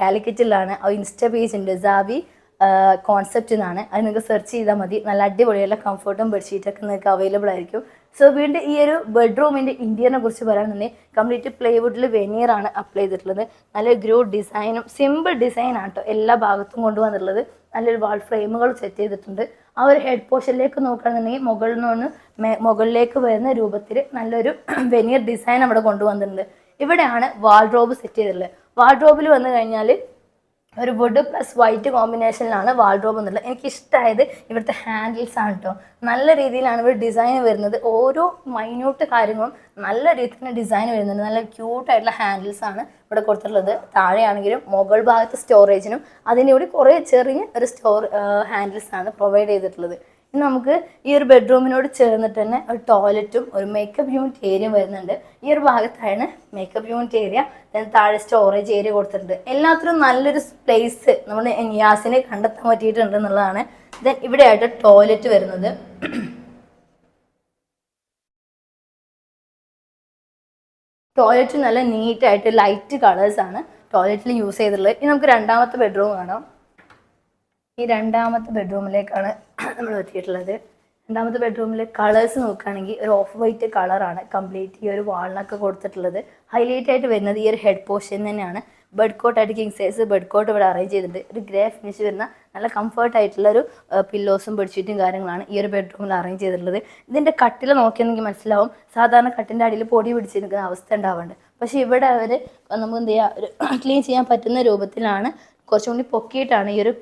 കാലിക്കറ്റിലാണ് ഇൻസ്റ്റ പേജ് ഉണ്ട്. സാവി കോൺസെപ്റ്റ് എന്നാണ്. അത് നിങ്ങൾക്ക് സെർച്ച് ചെയ്താൽ മതി. നല്ല അടിപൊളിയുള്ള കംഫർട്ടും ബെഡ്ഷീറ്റൊക്കെ നിങ്ങൾക്ക് അവൈലബിൾ ആയിരിക്കും. സോ വീണ്ടും ഈ ഒരു ബെഡ്റൂമിന്റെ ഇന്റീരിയറിനെ കുറിച്ച് പറയാനുണ്ടെങ്കിൽ കംപ്ലീറ്റ് പ്ലേവുഡിൽ വെനിയറാണ് അപ്ലൈ ചെയ്തിട്ടുള്ളത്. നല്ല ഗ്രൂ ഡിസൈനും സിമ്പിൾ ഡിസൈൻ ആണ് കേട്ടോ എല്ലാ ഭാഗത്തും കൊണ്ടുവന്നിട്ടുള്ളത്. നല്ലൊരു വാൾ ഫ്രെയിമുകൾ സെറ്റ് ചെയ്തിട്ടുണ്ട്. ആ ഒരു ഹെഡ് പോർഷനിലേക്ക് നോക്കുകയാണെന്നുണ്ടെങ്കിൽ മുകളിൽ നിന്ന് മുകളിലേക്ക് വരുന്ന രൂപത്തിൽ നല്ലൊരു [clears throat] വെനിയർ ഡിസൈൻ അവിടെ കൊണ്ടുവന്നിട്ടുണ്ട്. ഇവിടെയാണ് വാൾഡ്രോബ് സെറ്റ് ചെയ്തിട്ടുള്ളത്. വാൾഡ്രോബിൽ വന്നു കഴിഞ്ഞാൽ ഒരു വുഡ് പ്ലസ് വൈറ്റ് കോമ്പിനേഷനിലാണ് വാർഡ്രോബ് എന്നുള്ളത്. എനിക്ക് ഇഷ്ടമായത് ഇവിടുത്തെ ഹാൻഡിൽസ് ആണ് കേട്ടോ നല്ല രീതിയിലാണ് ഇവർ ഡിസൈൻ വരുന്നത്. ഓരോ മൈന്യൂട്ട് കാര്യങ്ങളും നല്ല രീതിയിൽ ഡിസൈൻ വരുന്നുണ്ട് നല്ല ക്യൂട്ടായിട്ടുള്ള ഹാൻഡിൽസ് ആണ് ഇവിടെ കൊടുത്തിട്ടുള്ളത്. താഴെയാണെങ്കിലും മുകൾ ഭാഗത്ത് സ്റ്റോറേജിനും അതിന്റെ കൂടി കുറേ ചെറിയ ഒരു സ്റ്റോർ ഹാൻഡിൽസ് ആണ് പ്രൊവൈഡ് ചെയ്തിട്ടുള്ളത്. നമുക്ക് ഈ ഒരു ബെഡ്റൂമിനോട് ചേർന്നിട്ട് തന്നെ ഒരു ടോയ്ലറ്റും ഒരു മേക്കപ്പ് യൂണിറ്റ് ഏരിയ വരുന്നുണ്ട്. ഈ ഒരു ഭാഗത്താണ് മേക്കപ്പ് യൂണിറ്റ് ഏരിയ താഴെ സ്റ്റോറേജ് ഏരിയ കൊടുത്തിട്ടുണ്ട്. എല്ലാത്തിനും നല്ലൊരു സ്പേസ് നമ്മുടെ നിയാസിനെ കണ്ടെത്താൻ പറ്റിയിട്ടുണ്ട് എന്നുള്ളതാണ്. ദെൻ ഇവിടെയായിട്ട് ടോയ്ലറ്റ് വരുന്നത്. ടോയ്ലറ്റ് നല്ല നീറ്റായിട്ട് ലൈറ്റ് കളേഴ്സാണ് ടോയ്ലറ്റിൽ യൂസ് ചെയ്തിട്ടുള്ളത്. ഇനി നമുക്ക് രണ്ടാമത്തെ ബെഡ്റൂം കാണാം. ഈ രണ്ടാമത്തെ ബെഡ്റൂമിലേക്കാണ് നമ്മൾ എത്തിയിട്ടുള്ളത്. രണ്ടാമത്തെ ബെഡ്റൂമിൽ കളേഴ്സ് നോക്കുകയാണെങ്കിൽ ഒരു ഓഫ് വൈറ്റ് കളറാണ് കംപ്ലീറ്റ് ഈ ഒരു വാളിനൊക്കെ കൊടുത്തിട്ടുള്ളത്. ഹൈലൈറ്റ് ആയിട്ട് വരുന്നത് ഈ ഒരു ഹെഡ് പോർഷൻ തന്നെയാണ്. ബെഡ് കോട്ട് കോട്ടായിട്ട് കിങ് സൈസ് ബെഡ് കോട്ട് ഇവിടെ അറേഞ്ച് ചെയ്തിട്ടുണ്ട്. ഒരു ഗ്രേ ഫിനിഷ് വരുന്ന നല്ല കംഫർട്ട് ആയിട്ടുള്ള ഒരു പില്ലോസും ബെഡ്ഷീറ്റും കാര്യങ്ങളാണ് ഈ ഒരു ബെഡ്റൂമിൽ അറേഞ്ച് ചെയ്തിട്ടുള്ളത്. ഇതിന്റെ കട്ടിൽ നോക്കിയെങ്കിൽ മനസ്സിലാവും. സാധാരണ കട്ടിന്റെ അടിയിൽ പൊടി പിടിച്ചിരിക്കുന്ന അവസ്ഥ ഉണ്ടാവാറുണ്ട്. പക്ഷേ ഇവിടെ അവർ നമുക്ക് എന്ത് ചെയ്യുക ഒരു [clears throat] ക്ലീൻ ചെയ്യാൻ പറ്റുന്ന രൂപത്തിലാണ് കുറച്ചും കൂടി പൊക്കിയിട്ടാണ് ഈ ഒരു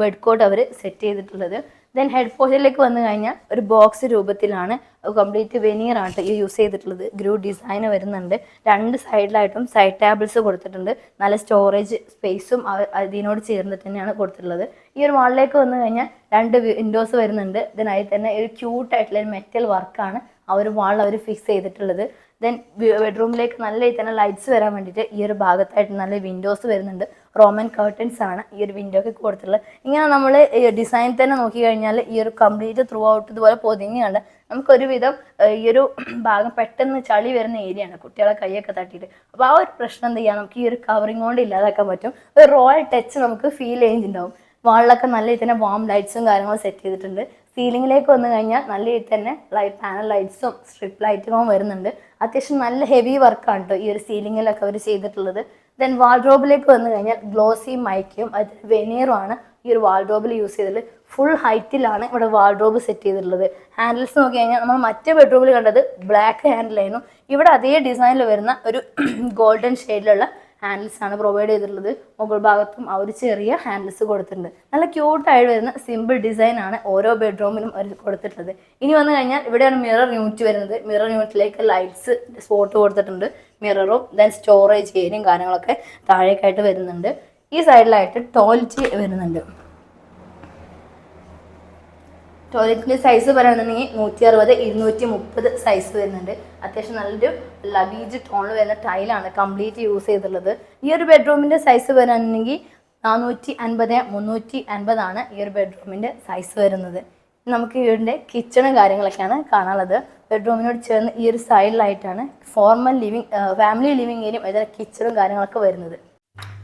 ബെഡ് കോട്ട് അവർ സെറ്റ് ചെയ്തിട്ടുള്ളത്. ദെൻ ഹെഡ് വന്നു കഴിഞ്ഞാൽ ഒരു ബോക്സ് രൂപത്തിലാണ് കംപ്ലീറ്റ് വെനിയർ ആണ് ഈ യൂസ് ചെയ്തിട്ടുള്ളത്. ഗ്രൂ ഡിസൈൻ വരുന്നുണ്ട്. രണ്ട് സൈഡിലായിട്ടും സൈഡ് ടേബിൾസ് കൊടുത്തിട്ടുണ്ട്. നല്ല സ്റ്റോറേജ് സ്പേസും അതിനോട് ചേർന്നിട്ട് തന്നെയാണ് കൊടുത്തിട്ടുള്ളത്. ഈ ഒരു വാളിലേക്ക് വന്നു കഴിഞ്ഞാൽ രണ്ട് വിൻഡോസ് വരുന്നുണ്ട്. ദെൻ അതിൽ തന്നെ ഒരു ക്യൂട്ടായിട്ടുള്ള ഒരു മെറ്റൽ വർക്കാണ് ആ ഒരു വാൾ അവർ ഫിക്സ് ചെയ്തിട്ടുള്ളത്. ദെൻ ബെഡ്റൂമിലേക്ക് നല്ല രീതിയിൽ തന്നെ ലൈറ്റ്സ് വരാൻ വേണ്ടിയിട്ട് ഈ ഒരു ഭാഗത്തായിട്ട് നല്ല വിൻഡോസ് വരുന്നുണ്ട്. റോമൻ കേർട്ടൻസ് ആണ് ഈ ഒരു വിൻഡോയ്ക്ക് കൊടുത്തിട്ടുള്ളത്. ഇങ്ങനെ നമ്മൾ ഡിസൈൻ തന്നെ നോക്കി കഴിഞ്ഞാൽ ഈ ഒരു കംപ്ലീറ്റ് ത്രൂ ഔട്ട് ഇതുപോലെ പൊതിഞ്ഞുകൊണ്ട് നമുക്കൊരുവിധം ഈ ഒരു ഭാഗം പെട്ടെന്ന് ചളി വരുന്ന ഏരിയയാണ് കുട്ടികളെ കൈയൊക്കെ തട്ടിയിട്ട്. അപ്പോൾ ആ ഒരു പ്രശ്നം എന്ത് ചെയ്യാം? നമുക്ക് ഈ ഒരു കവറിങ് കൊണ്ട് ഇല്ലാതാക്കാൻ പറ്റും. ഒരു റോയൽ ടച്ച് നമുക്ക് ഫീൽ ചെയ്യുന്നുണ്ടാവും. വാളിലൊക്കെ നല്ല രീതിയിൽ തന്നെ വാം ലൈറ്റ്സും കാര്യങ്ങളും സെറ്റ് ചെയ്തിട്ടുണ്ട്. സീലിംഗിലേക്ക് വന്നു കഴിഞ്ഞാൽ നല്ല രീതിയിൽ തന്നെ ലൈറ്റ് പാനൽ ലൈറ്റ്സും സ്ട്രിപ്പ് ലൈറ്റുകളും വരുന്നുണ്ട്. അത്യാവശ്യം നല്ല ഹെവി വർക്കാണ് കേട്ടോ ഈ ഒരു സീലിങ്ങിലൊക്കെ അവർ ചെയ്തിട്ടുള്ളത്. ദെൻ വാൾഡ്രോബിലേക്ക് വന്നു കഴിഞ്ഞാൽ ഗ്ലോസി മൈക്കും അത് വെനീറും ആണ് ഈ ഒരു വാൾഡ്രോബിൽ യൂസ് ചെയ്തിട്ടുള്ളത് ഫുൾ ഹൈറ്റിലാണ് ഇവിടെ വാൾഡ്രോബ് സെറ്റ് ചെയ്തിട്ടുള്ളത്. ഹാൻഡിൽസ് നോക്കി കഴിഞ്ഞാൽ നമ്മൾ മറ്റേ ബെഡ്റൂമിൽ കണ്ടത് ബ്ലാക്ക് ഹാൻഡിലായിരുന്നു ഇവിടെ അതേ ഡിസൈനിൽ വരുന്ന ഒരു [clears throat] ഗോൾഡൻ ഷെയ്ഡിലുള്ള ഹാൻഡിൽസ് ആണ് പ്രൊവൈഡ് ചെയ്തിട്ടുള്ളത്. മുകൾ ഭാഗത്തും ആ ഒരു ചെറിയ ഹാൻഡിൽസ് കൊടുത്തിട്ടുണ്ട്. നല്ല ക്യൂട്ടായിട്ട് വരുന്ന സിമ്പിൾ ഡിസൈൻ ആണ് ഓരോ ബെഡ്റൂമിലും അവർ കൊടുത്തിട്ടുള്ളത്. ഇനി വന്നു കഴിഞ്ഞാൽ ഇവിടെയാണ് മിറർ യൂണിറ്റ് വരുന്നത്. മിറർ യൂണിറ്റിലേക്ക് ലൈറ്റ്സ് സ്പോട്ട് കൊടുത്തിട്ടുണ്ട്. മിററും ദെൻ സ്റ്റോറേജ് ഏരിയയും കാര്യങ്ങളൊക്കെ താഴേക്കായിട്ട് വരുന്നുണ്ട്. ഈ സൈഡിലായിട്ട് ടോയ്ലറ്റ് വരുന്നുണ്ട്. ടോയ്ലറ്റിന്റെ സൈസ് പറയുകയാണെന്നുണ്ടെങ്കിൽ നൂറ്റി അറുപത് ഇരുന്നൂറ്റി മുപ്പത് സൈസ് വരുന്നുണ്ട്. അത്യാവശ്യം നല്ലൊരു ലബീജ് ടോണിൽ വരുന്ന ടൈലാണ് കംപ്ലീറ്റ് യൂസ് ചെയ്തിട്ടുള്ളത്. ഈ ഒരു ബെഡ്റൂമിന്റെ സൈസ് വരാനുണ്ടെങ്കിൽ നാനൂറ്റി അൻപത് മുന്നൂറ്റി അൻപതാണ് ഈ ഒരു ബെഡ്റൂമിന്റെ സൈസ് വരുന്നത്. നമുക്ക് വീടിന്റെ കിച്ചണും കാര്യങ്ങളൊക്കെയാണ് കാണാനുള്ളത്. ബെഡ്റൂമിനോട് ചേർന്ന് ഈ ഒരു സൈഡിലായിട്ടാണ് ഫോർമൽ ലിവിങ് ഫാമിലി ലിവിങ് ഏരിയയും അതുപോലെ കിച്ചണും കാര്യങ്ങളൊക്കെ വരുന്നത്.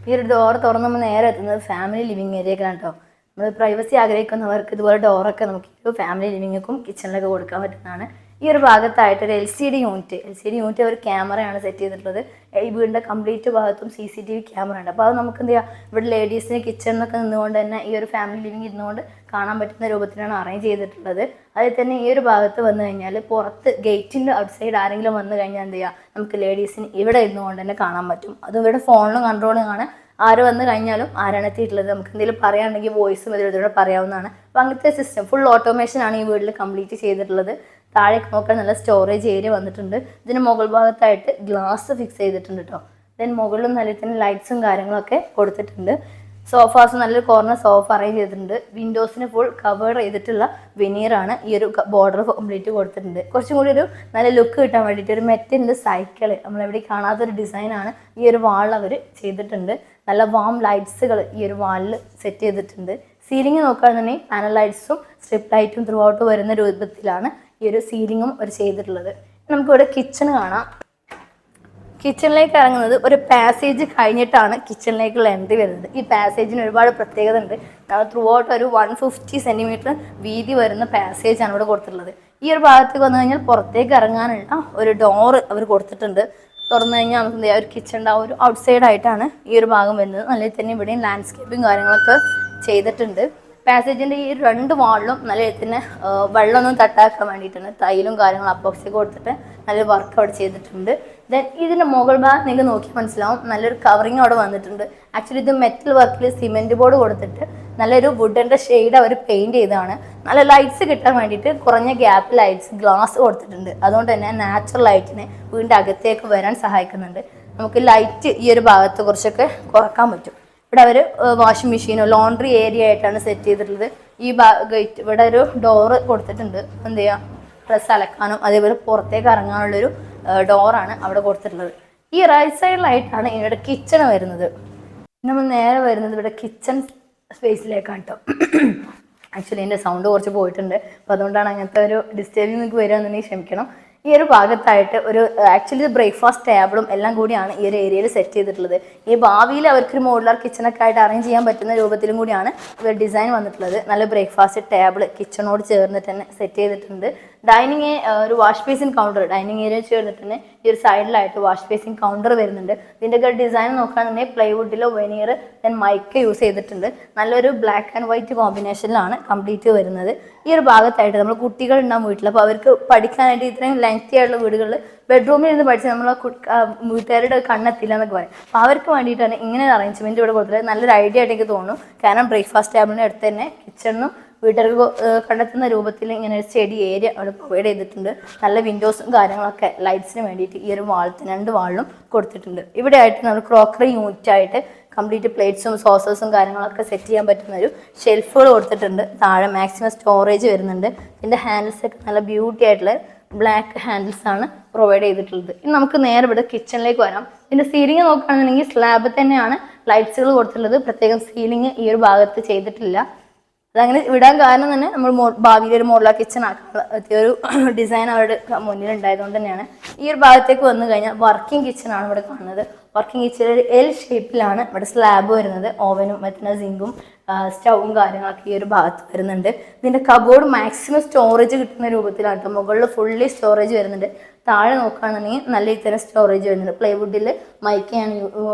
ഈ ഒരു ഡോർ തുറന്ന് നമ്മൾ നേരെ എത്തുന്നത് ഫാമിലി ലിവിങ് ഏരിയക്കാണ് കേട്ടോ നമ്മൾ പ്രൈവസി ആഗ്രഹിക്കുന്നവർക്ക് ഇതുപോലെ ഡോറൊക്കെ നമുക്ക് ഫാമിലി ലിവിങ്ങും കിച്ചണിലൊക്കെ കൊടുക്കാൻ പറ്റുന്നതാണ്. ഈ ഒരു ഭാഗത്തായിട്ട് ഒരു L C D unit L C D unit ഒരു ക്യാമറയാണ് സെറ്റ് ചെയ്തിട്ടുള്ളത്. ഈ വീടിന്റെ കംപ്ലീറ്റ് ഭാഗത്തും C C T V camera ഉണ്ട്. അപ്പോൾ അത് നമുക്ക് എന്ത് ചെയ്യാം? ഇവിടെ ലേഡീസിന് കിച്ചണിലൊക്കെ നിന്നുകൊണ്ട് തന്നെ ഈ ഒരു ഫാമിലി ലിവിങ് ഇരുന്നുകൊണ്ട് കാണാൻ പറ്റുന്ന രൂപത്തിലാണ് അറേഞ്ച് ചെയ്തിട്ടുള്ളത്. അതിൽ തന്നെ ഈ ഒരു ഭാഗത്ത് വന്നു കഴിഞ്ഞാൽ പുറത്ത് ഗേറ്റിന്റെ ഔട്ട് സൈഡ് ആരെങ്കിലും വന്നു കഴിഞ്ഞാൽ എന്ത് ചെയ്യുക നമുക്ക് ലേഡീസിന് ഇവിടെ ഇരുന്നുകൊണ്ട് തന്നെ കാണാൻ പറ്റും. അതും ഇവിടെ ഫോണിലും കൺട്രോളും കാണാൻ ആര് വന്നു കഴിഞ്ഞാലും ആരാണ് എത്തിയിട്ടുള്ളത്? നമുക്ക് എന്തെങ്കിലും പറയാനുണ്ടെങ്കിൽ വോയിസ് ഇതിലൂടെ പറയാവുന്നതാണ്. അപ്പോൾ അങ്ങനത്തെ സിസ്റ്റം ഫുൾ ഓട്ടോമേഷൻ ആണ് ഈ വീട്ടിൽ കംപ്ലീറ്റ് ചെയ്തിട്ടുള്ളത്. താഴേക്ക് നോക്കാൻ നല്ല സ്റ്റോറേജ് ഏരിയ വന്നിട്ടുണ്ട്. ഇതിന് മുകൾ ഭാഗത്തായിട്ട് ഗ്ലാസ് ഫിക്സ് ചെയ്തിട്ടുണ്ട് കേട്ടോ ദെൻ മുകളിലും നല്ല തന്നെ ലൈറ്റ്സും കാര്യങ്ങളൊക്കെ കൊടുത്തിട്ടുണ്ട്. സോഫാസ് നല്ലൊരു കോർണർ സോഫ അറേഞ്ച് ചെയ്തിട്ടുണ്ട്. വിൻഡോസിന് ഫുൾ കവർ ചെയ്തിട്ടുള്ള വെനീറാണ് ഈ ഒരു ബോർഡർ കംപ്ലീറ്റ് കൊടുത്തിട്ടുണ്ട്. കുറച്ചും കൂടി ഒരു നല്ല ലുക്ക് കിട്ടാൻ വേണ്ടിയിട്ട് ഒരു മെറ്റിന്റെ സൈക്കിൾ നമ്മളെവിടെ കാണാത്തൊരു ഡിസൈനാണ് ഈ ഒരു വാൾ അവർ ചെയ്തിട്ടുണ്ട്. നല്ല വാം ലൈറ്റ്സുകൾ ഈ ഒരു വാളിൽ സെറ്റ് ചെയ്തിട്ടുണ്ട്. സീലിംഗ് നോക്കുകയാണെന്നുണ്ടെങ്കിൽ പാനൽ ലൈറ്റ്സും സ്ട്രിപ്പ് ലൈറ്റും ത്രൂ ഔട്ട് വരുന്ന രൂപത്തിലാണ് ഈ ഒരു സീലിങ്ങും അവർ ചെയ്തിട്ടുള്ളത്. നമുക്കിവിടെ കിച്ചൺ കാണാം. കിച്ചണിലേക്ക് ഇറങ്ങുന്നത് ഒരു പാസേജ് കഴിഞ്ഞിട്ടാണ് കിച്ചണിലേക്കുള്ള എൻട്രി വരുന്നത്. ഈ പാസേജിന് ഒരുപാട് പ്രത്യേകത ഉണ്ട് നമ്മൾ ത്രൂ ഔട്ട് ഒരു വൺ ഫിഫ്റ്റി സെന്റിമീറ്റർ വീതി വരുന്ന പാസേജ് ആണ് ഇവിടെ കൊടുത്തിട്ടുള്ളത്. ഈ ഒരു ഭാഗത്തേക്ക് വന്നു കഴിഞ്ഞാൽ പുറത്തേക്ക് ഇറങ്ങാനുള്ള ഒരു ഡോറ് അവർ കൊടുത്തിട്ടുണ്ട്. തുറന്നു കഴിഞ്ഞാൽ നമുക്ക് എന്താ ഒരു കിച്ചണിന്റെ ആ ഒരു ഔട്ട് സൈഡ് ആയിട്ടാണ് ഈ ഒരു ഭാഗം വരുന്നത്. നല്ല തന്നെ ഇവിടെയും ലാൻഡ്സ്കേപ്പും കാര്യങ്ങളൊക്കെ ചെയ്തിട്ടുണ്ട്. പാസേജിന്റെ ഈ രണ്ട് വാളിലും നല്ല തന്നെ വെള്ളമൊന്നും തട്ടാക്കാൻ വേണ്ടിയിട്ടാണ് തൈലും കാര്യങ്ങളും അപ്പോക്സൊക്കെ കൊടുത്തിട്ട് നല്ല വർക്ക് അവിടെ ചെയ്തിട്ടുണ്ട്. ദെൻ ഇതിന്റെ മുകൾ ഭാഗം നിങ്ങൾക്ക് നോക്കി മനസ്സിലാവും. നല്ലൊരു കവറിങ് അവിടെ വന്നിട്ടുണ്ട്. ആക്ച്വലി ഇത് മെറ്റൽ വർക്കിൽ സിമെന്റ് ബോർഡ് കൊടുത്തിട്ട് നല്ലൊരു വുഡിന്റെ ഷെയ്ഡ് അവർ പെയിന്റ് ചെയ്തതാണ്. നല്ല ലൈറ്റ്സ് കിട്ടാൻ വേണ്ടിയിട്ട് കുറഞ്ഞ ഗ്യാപ്പ് ലൈറ്റ്സ് ഗ്ലാസ് കൊടുത്തിട്ടുണ്ട്. അതുകൊണ്ട് തന്നെ നാച്ചുറൽ ലൈറ്റിനെ വീടിന്റെ അകത്തേക്ക് വരാൻ സഹായിക്കുന്നുണ്ട്. നമുക്ക് ലൈറ്റ് ഈ ഒരു ഭാഗത്ത് കുറച്ചൊക്കെ കുറയ്ക്കാൻ പറ്റും. ഇവിടെ അവർ വാഷിംഗ് മെഷീനോ ലോണ്ട്രി ഏരിയ ആയിട്ടാണ് സെറ്റ് ചെയ്തിട്ടുള്ളത്. ഈ ഗേറ്റ് ഇവിടെ ഒരു ഡോറ് കൊടുത്തിട്ടുണ്ട്. എന്ത് ചെയ്യുക ഡ്രസ്സ് അലക്കാനും അതേപോലെ പുറത്തേക്ക് ഇറങ്ങാനുള്ളൊരു ഡോറാണ് അവിടെ കൊടുത്തിട്ടുള്ളത്. ഈ റൈറ്റ് സൈഡിലായിട്ടാണ് ഇവിടെ കിച്ചൺ വരുന്നത്. നമ്മൾ നേരെ വരുന്നത് ഇവിടെ കിച്ചൺ സ്പേസിലേക്കാണ് കേട്ടോ ആക്ച്വലി എന്റെ സൗണ്ട് കുറച്ച് പോയിട്ടുണ്ട്. അപ്പോൾ അതുകൊണ്ടാണ് അങ്ങനത്തെ ഒരു ഡിസ്റ്റർബിങ് നിങ്ങൾക്ക് വരികയെന്നുണ്ടെങ്കിൽ ക്ഷമിക്കണം. ഈ ഒരു ഭാഗത്തായിട്ട് ഒരു ആക്ച്വലി ബ്രേക്ക്ഫാസ്റ്റ് ടേബിളും എല്ലാം കൂടിയാണ് ഈ ഒരു ഏരിയയിൽ സെറ്റ് ചെയ്തിട്ടുള്ളത്. ഈ ഭാവിയിൽ അവർക്കൊരു മോഡുലാർ കിച്ചണൊക്കെ ആയിട്ട് അറേഞ്ച് ചെയ്യാൻ പറ്റുന്ന രൂപത്തിലും കൂടിയാണ് ഇവർ ഡിസൈൻ വന്നിട്ടുള്ളത്. നല്ല ബ്രേക്ക്ഫാസ്റ്റ് ടേബിൾ കിച്ചണോട് ചേർന്നിട്ട് തന്നെ സെറ്റ് ചെയ്തിട്ടുണ്ട്. ഡൈനിങ് ഒരു wash basin counter dining area ചേർന്നിട്ട് തന്നെ ഈ ഒരു സൈഡിലായിട്ട് വാഷ് ബേസിൻ കൗണ്ടർ വരുന്നുണ്ട്. ഇതിന്റെയൊക്കെ ഡിസൈൻ നോക്കുകയാണെന്നുണ്ടെങ്കിൽ പ്ലൈവുഡിലോ വെനീർ ദെൻ മൈക്ക് യൂസ് ചെയ്തിട്ടുണ്ട്. നല്ലൊരു ബ്ലാക്ക് ആൻഡ് വൈറ്റ് കോമ്പിനേഷനിലാണ് കംപ്ലീറ്റ് വരുന്നത്. ഈ ഒരു ഭാഗത്തായിട്ട് നമ്മൾ കുട്ടികൾ ഉണ്ടാകും വീട്ടിൽ അപ്പോൾ അവർക്ക് പഠിക്കാനായിട്ട് ഇത്രയും ലെങ്തി ആയിട്ടുള്ള വീടുകളിൽ ബെഡ്റൂമിൽ നിന്ന് പഠിച്ച് നമ്മൾ വീട്ടുകാരുടെ കണ്ണെത്തില്ല എന്നൊക്കെ പറയും. അപ്പോൾ അവർക്ക് വേണ്ടിയിട്ടാണ് ഇങ്ങനെ ഒരു അറേഞ്ച്മെന്റ് ഇവിടെ കൊടുത്തത് നല്ലൊരു ഐഡിയ ആയിട്ട് എനിക്ക് തോന്നുന്നു. കാരണം ബ്രേക്ക്ഫാസ്റ്റ് ടേബിളിന്റെ അടുത്ത് തന്നെ കിച്ചണും വീട്ടുകാർക്ക് കണ്ടെത്തുന്ന രൂപത്തിൽ ഇങ്ങനെ ഒരു സ്റ്റഡി ഏരിയ അവിടെ പ്രൊവൈഡ് ചെയ്തിട്ടുണ്ട്. നല്ല വിൻഡോസും കാര്യങ്ങളൊക്കെ ലൈറ്റ്സിന് വേണ്ടിയിട്ട് ഈ ഒരു വാളത്തിന് രണ്ട് വാളിലും കൊടുത്തിട്ടുണ്ട്. ഇവിടെ ആയിട്ട് നമ്മൾ ക്രോക്കറി യൂണിറ്റ് ആയിട്ട് കംപ്ലീറ്റ് പ്ലേറ്റ്സും സോസസും കാര്യങ്ങളൊക്കെ സെറ്റ് ചെയ്യാൻ പറ്റുന്ന ഒരു ഷെൽഫുകൾ കൊടുത്തിട്ടുണ്ട്. താഴെ മാക്സിമം സ്റ്റോറേജ് വരുന്നുണ്ട്. ഇതിന്റെ ഹാൻഡിൽസ് ഒക്കെ നല്ല ബ്യൂട്ടി ആയിട്ടുള്ള ബ്ലാക്ക് ഹാൻഡിൽസ് ആണ് പ്രൊവൈഡ് ചെയ്തിട്ടുള്ളത്. ഇനി നമുക്ക് നേരെ ഇവിടെ കിച്ചണിലേക്ക് വരാം. ഇതിന്റെ സീലിംഗ് നോക്കുകയാണെന്നുണ്ടെങ്കിൽ സ്ലാബ് തന്നെയാണ് ലൈറ്റ്സുകൾ കൊടുത്തിട്ടുള്ളത്. പ്രത്യേകം സീലിംഗ് ഈ ഒരു ഭാഗത്ത് ചെയ്തിട്ടില്ല. അതങ്ങനെ വിടാൻ കാരണം തന്നെ നമ്മൾ ഭാവിയിൽ ഒരു മോഡലാ കിച്ചൺ ആക്കാനുള്ള ഒരു [clears throat] ഡിസൈൻ അവരുടെ മുന്നിൽ ഉണ്ടായതുകൊണ്ട് തന്നെയാണ്. ഈ ഒരു ഭാഗത്തേക്ക് വന്നു കഴിഞ്ഞാൽ വർക്കിംഗ് കിച്ചൺ ആണ് ഇവിടെ കാണുന്നത്. വർക്കിംഗ് കിച്ചൺ ഒരു എൽ ഷേപ്പിലാണ് ഇവിടെ സ്ലാബ് വരുന്നത്. ഓവനും മറ്റുള്ള സിങ്കും സ്റ്റൗവും കാര്യങ്ങളൊക്കെ ഈ ഒരു ഭാഗത്ത് വരുന്നുണ്ട്. ഇതിന്റെ കബോർഡ് മാക്സിമം സ്റ്റോറേജ് കിട്ടുന്ന രൂപത്തിലാണ് കേട്ടോ മുകളിൽ ഫുള്ളി സ്റ്റോറേജ് വരുന്നുണ്ട്. താഴെ നോക്കുകയാണെന്നുണ്ടെങ്കിൽ നല്ല ഇത്തരം സ്റ്റോറേജ് വരുന്നുണ്ട്. പ്ലൈവുഡിൽ വെനിയർ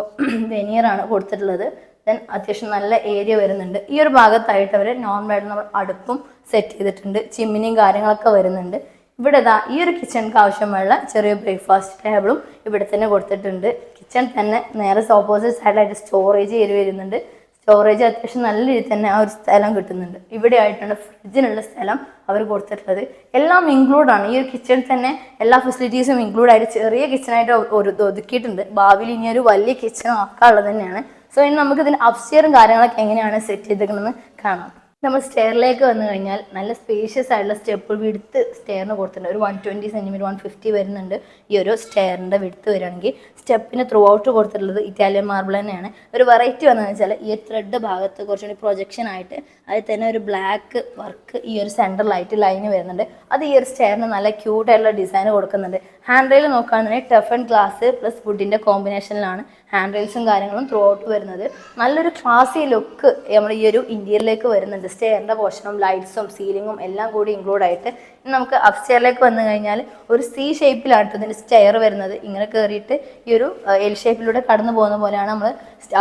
വെനിയറാണ് കൊടുത്തിട്ടുള്ളത്. ദെൻ അത്യാവശ്യം നല്ല ഏരിയ വരുന്നുണ്ട്. ഈ ഒരു ഭാഗത്തായിട്ട് അവർ നോർമലായിട്ട് നമ്മൾ അടുപ്പും സെറ്റ് ചെയ്തിട്ടുണ്ട്. ചിമ്മിനിയും കാര്യങ്ങളൊക്കെ വരുന്നുണ്ട്. ഇവിടെ ഇതാ ഈ ഒരു കിച്ചണിക്ക് ആവശ്യമുള്ള ചെറിയ ബ്രേക്ക്ഫാസ്റ്റ് ടേബിളും ഇവിടെ തന്നെ കൊടുത്തിട്ടുണ്ട്. കിച്ചൺ തന്നെ നേരെ ഓപ്പോസിറ്റ് സൈഡിലായിട്ട് സ്റ്റോറേജ് ഏരിയ വരുന്നുണ്ട്. സ്റ്റോറേജ് അത്യാവശ്യം നല്ല രീതിയിൽ തന്നെ ആ ഒരു സ്ഥലം കിട്ടുന്നുണ്ട്. ഇവിടെ ആയിട്ടാണ് ഫ്രിഡ്ജിനുള്ള സ്ഥലം അവർ കൊടുത്തിട്ടുള്ളത്. എല്ലാം ഇൻക്ലൂഡ് ആണ്. ഈ ഒരു കിച്ചൺ തന്നെ എല്ലാ ഫെസിലിറ്റീസും ഇൻക്ലൂഡ് ആയിട്ട് ചെറിയ കിച്ചണായിട്ട് ഒരു ഒതുക്കിയിട്ടുണ്ട്. ഭാവിയിൽ ഇനി ഒരു വലിയ കിച്ചൺ ആക്കാനുള്ളത് തന്നെയാണ് സോ ഇനി നമുക്ക് ഇതിന് അപ്സ്റ്റെയറും കാര്യങ്ങളൊക്കെ എങ്ങനെയാണ് സെറ്റ് ചെയ്തേക്കണമെന്ന് കാണാം. നമ്മൾ സ്റ്റെയറിലേക്ക് വന്നു കഴിഞ്ഞാൽ നല്ല സ്പേഷ്യസ് ആയിട്ടുള്ള സ്റ്റെപ്പ് വിടുത്ത് സ്റ്റെയറിന് കൊടുത്തിട്ടുണ്ട്. ഒരു one twenty centimetre one fifty വരുന്നുണ്ട് ഈ ഒരു സ്റ്റെയറിന്റെ വിടുത്ത് വരികയാണെങ്കിൽ. സ്റ്റെപ്പിന് ത്രൂ ഔട്ട് കൊടുത്തിട്ടുള്ളത് ഇറ്റാലിയൻ മാർബിൾ തന്നെയാണ്. ഒരു വെറൈറ്റി വന്നതെന്ന് വെച്ചാൽ ഈ ത്രെഡ് ഭാഗത്ത് കുറച്ചുകൂടി പ്രൊജക്ഷൻ ആയിട്ട് അതിൽ തന്നെ ഒരു ബ്ലാക്ക് വർക്ക് ഈ ഒരു സെന്ററിലായിട്ട് ലൈന് വരുന്നുണ്ട്. അത് ഈ ഒരു സ്റ്റെയറിന് നല്ല ക്യൂട്ടായിട്ടുള്ള ഡിസൈൻ കൊടുക്കുന്നുണ്ട്. ഹാൻഡ് റെയിൽ നോക്കുകയാണെന്നുണ്ടെങ്കിൽ ടഫ് ആൻഡ് ഗ്ലാസ് പ്ലസ് വുഡിന്റെ കോമ്പിനേഷനിലാണ് ഹാൻഡ് റെയിൽസും കാര്യങ്ങളും ത്രൂ ഔട്ട് വരുന്നത്. നല്ലൊരു ക്ലാസി ലുക്ക് നമ്മൾ ഈ ഒരു ഇന്ത്യയിലേക്ക് വരുന്നുണ്ട്. സ്റ്റെയറിന്റെ പോർഷനും ലൈറ്റ്സും സീലിങ്ങും എല്ലാം കൂടി ഇൻക്ലൂഡ് ആയിട്ട് നമുക്ക് അപ്സ്റ്റെയറിലേക്ക് വന്നു കഴിഞ്ഞാൽ ഒരു സി ഷേപ്പിലാണ് ഇതിന്റെ സ്റ്റെയർ വരുന്നത്. ഇങ്ങനെ കയറിയിട്ട് ഈ ഒരു എൽ ഷേപ്പിലൂടെ കടന്നു പോകുന്ന പോലെയാണ് നമ്മൾ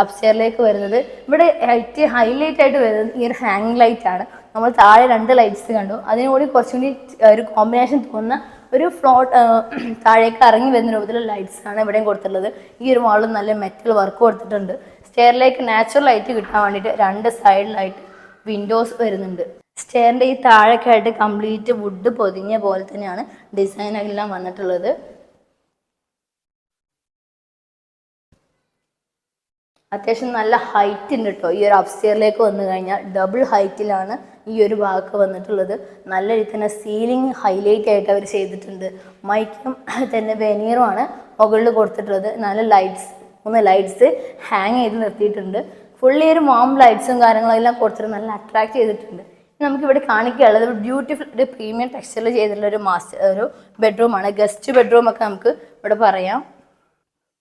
അപ്സ്റ്റെയറിലേക്ക് വരുന്നത്. ഇവിടെ ഹൈറ്റ് ഹൈലൈറ്റ് ആയിട്ട് വരുന്നത് ഈ ഒരു ഹാങ് ലൈറ്റ് ആണ്. നമ്മൾ താഴെ രണ്ട് ലൈറ്റ്സ് കണ്ടു. അതിനുകൂടി കുറച്ചും കൂടി ഒരു കോമ്പിനേഷൻ തോന്നുന്ന ഒരു ഫ്ലോട്ട് താഴേക്ക് ഇറങ്ങി വരുന്ന രൂപത്തിലുള്ള ലൈറ്റ്സ് ആണ് ഇവിടെയും കൊടുത്തിട്ടുള്ളത്. ഈ ഒരു വാളും നല്ല മെറ്റൽ വർക്ക് കൊടുത്തിട്ടുണ്ട്. സ്റ്റെയറിലേക്ക് നാച്ചുറൽ ലൈറ്റ് കിട്ടാൻ വേണ്ടിയിട്ട് രണ്ട് സൈഡിലായിട്ട് വിൻഡോസ് വരുന്നുണ്ട്. സ്റ്റെയറിന്റെ ഈ താഴേക്കായിട്ട് കംപ്ലീറ്റ് വുഡ് പൊതിഞ്ഞ പോലെ തന്നെയാണ് ഡിസൈൻ എല്ലാം വന്നിട്ടുള്ളത്. അത്യാവശ്യം നല്ല ഹൈറ്റ് ഉണ്ട് കേട്ടോ ഈ ഒരു അപ്സ്റ്റെയറിലേക്ക് വന്നു കഴിഞ്ഞാൽ ഡബിൾ ഹൈറ്റിലാണ് ഈ ഒരു ഭാഗത്ത് വന്നിട്ടുള്ളത് നല്ല രീതിയിൽ തന്നെ സീലിംഗ് ഹൈലൈറ്റ് ആയിട്ട് അവർ ചെയ്തിട്ടുണ്ട്. മൈക്കും തന്നെ വെനീറുമാണ് മുകളിൽ കൊടുത്തിട്ടുള്ളത്. നല്ല ലൈറ്റ്സ് മൂന്ന് ലൈറ്റ്സ് ഹാങ് ചെയ്ത് നിർത്തിയിട്ടുണ്ട്. ഫുള്ളി ഒരു മോം ലൈറ്റ്സും കാര്യങ്ങളും എല്ലാം കൊടുത്തിട്ട് നല്ല അട്രാക്ട് ചെയ്തിട്ടുണ്ട്. നമുക്കിവിടെ കാണിക്കാനുള്ളത് ബ്യൂട്ടിഫുൾ ഒരു പ്രീമിയം ടെക്സ്റ്റർ ചെയ്തിട്ടുള്ള ഒരു മാസ്റ്റർ ഒരു ബെഡ്റൂമാണ് ഗസ്റ്റ് ബെഡ്റൂം ഒക്കെ നമുക്ക് ഇവിടെ പറയാം.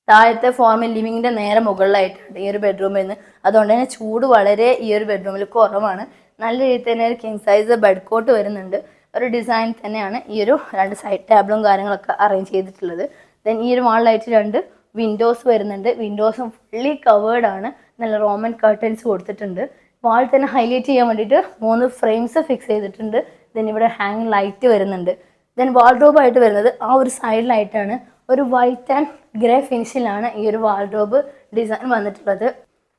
താഴത്തെ ഫോമിൽ ലിവിങ്ങിന്റെ നേരെ മുകളിലായിട്ടുണ്ട് ഈ ഒരു ബെഡ്റൂമിൽ നിന്ന് അതുകൊണ്ട് തന്നെ ചൂട് വളരെ ഈ ഒരു ബെഡ്റൂമിൽ കുറവാണ്. നല്ല രീതിയിൽ തന്നെ ഒരു കിങ് സൈസ് ബെഡ് കോട്ട് വരുന്നുണ്ട്. ഒരു ഡിസൈൻ തന്നെയാണ് ഈ ഒരു രണ്ട് സൈഡ് ടേബിളും കാര്യങ്ങളൊക്കെ അറേഞ്ച് ചെയ്തിട്ടുള്ളത്. ദെൻ ഈ ഒരു വാളിലായിട്ട് രണ്ട് വിൻഡോസ് വരുന്നുണ്ട്. വിൻഡോസും ഫുള്ളി കവേർഡ് ആണ്. നല്ല റോമൻ കർട്ടൻസ് കൊടുത്തിട്ടുണ്ട്. വാൾ തന്നെ ഹൈലൈറ്റ് ചെയ്യാൻ വേണ്ടിയിട്ട് മൂന്ന് ഫ്രെയിംസ് ഫിക്സ് ചെയ്തിട്ടുണ്ട്. ദെൻ ഇവിടെ ഹാങ് ലൈറ്റ് വരുന്നുണ്ട്. ദെൻ വാൾഡ്രോബ് ആയിട്ട് വരുന്നത് ആ ഒരു സൈഡിലായിട്ടാണ് ഒരു വൈറ്റ് ആൻഡ് ഗ്രേ ഫിനിഷിലാണ് ഈ ഒരു വാൾഡ്രോബ് ഡിസൈൻ വന്നിട്ടുള്ളത്.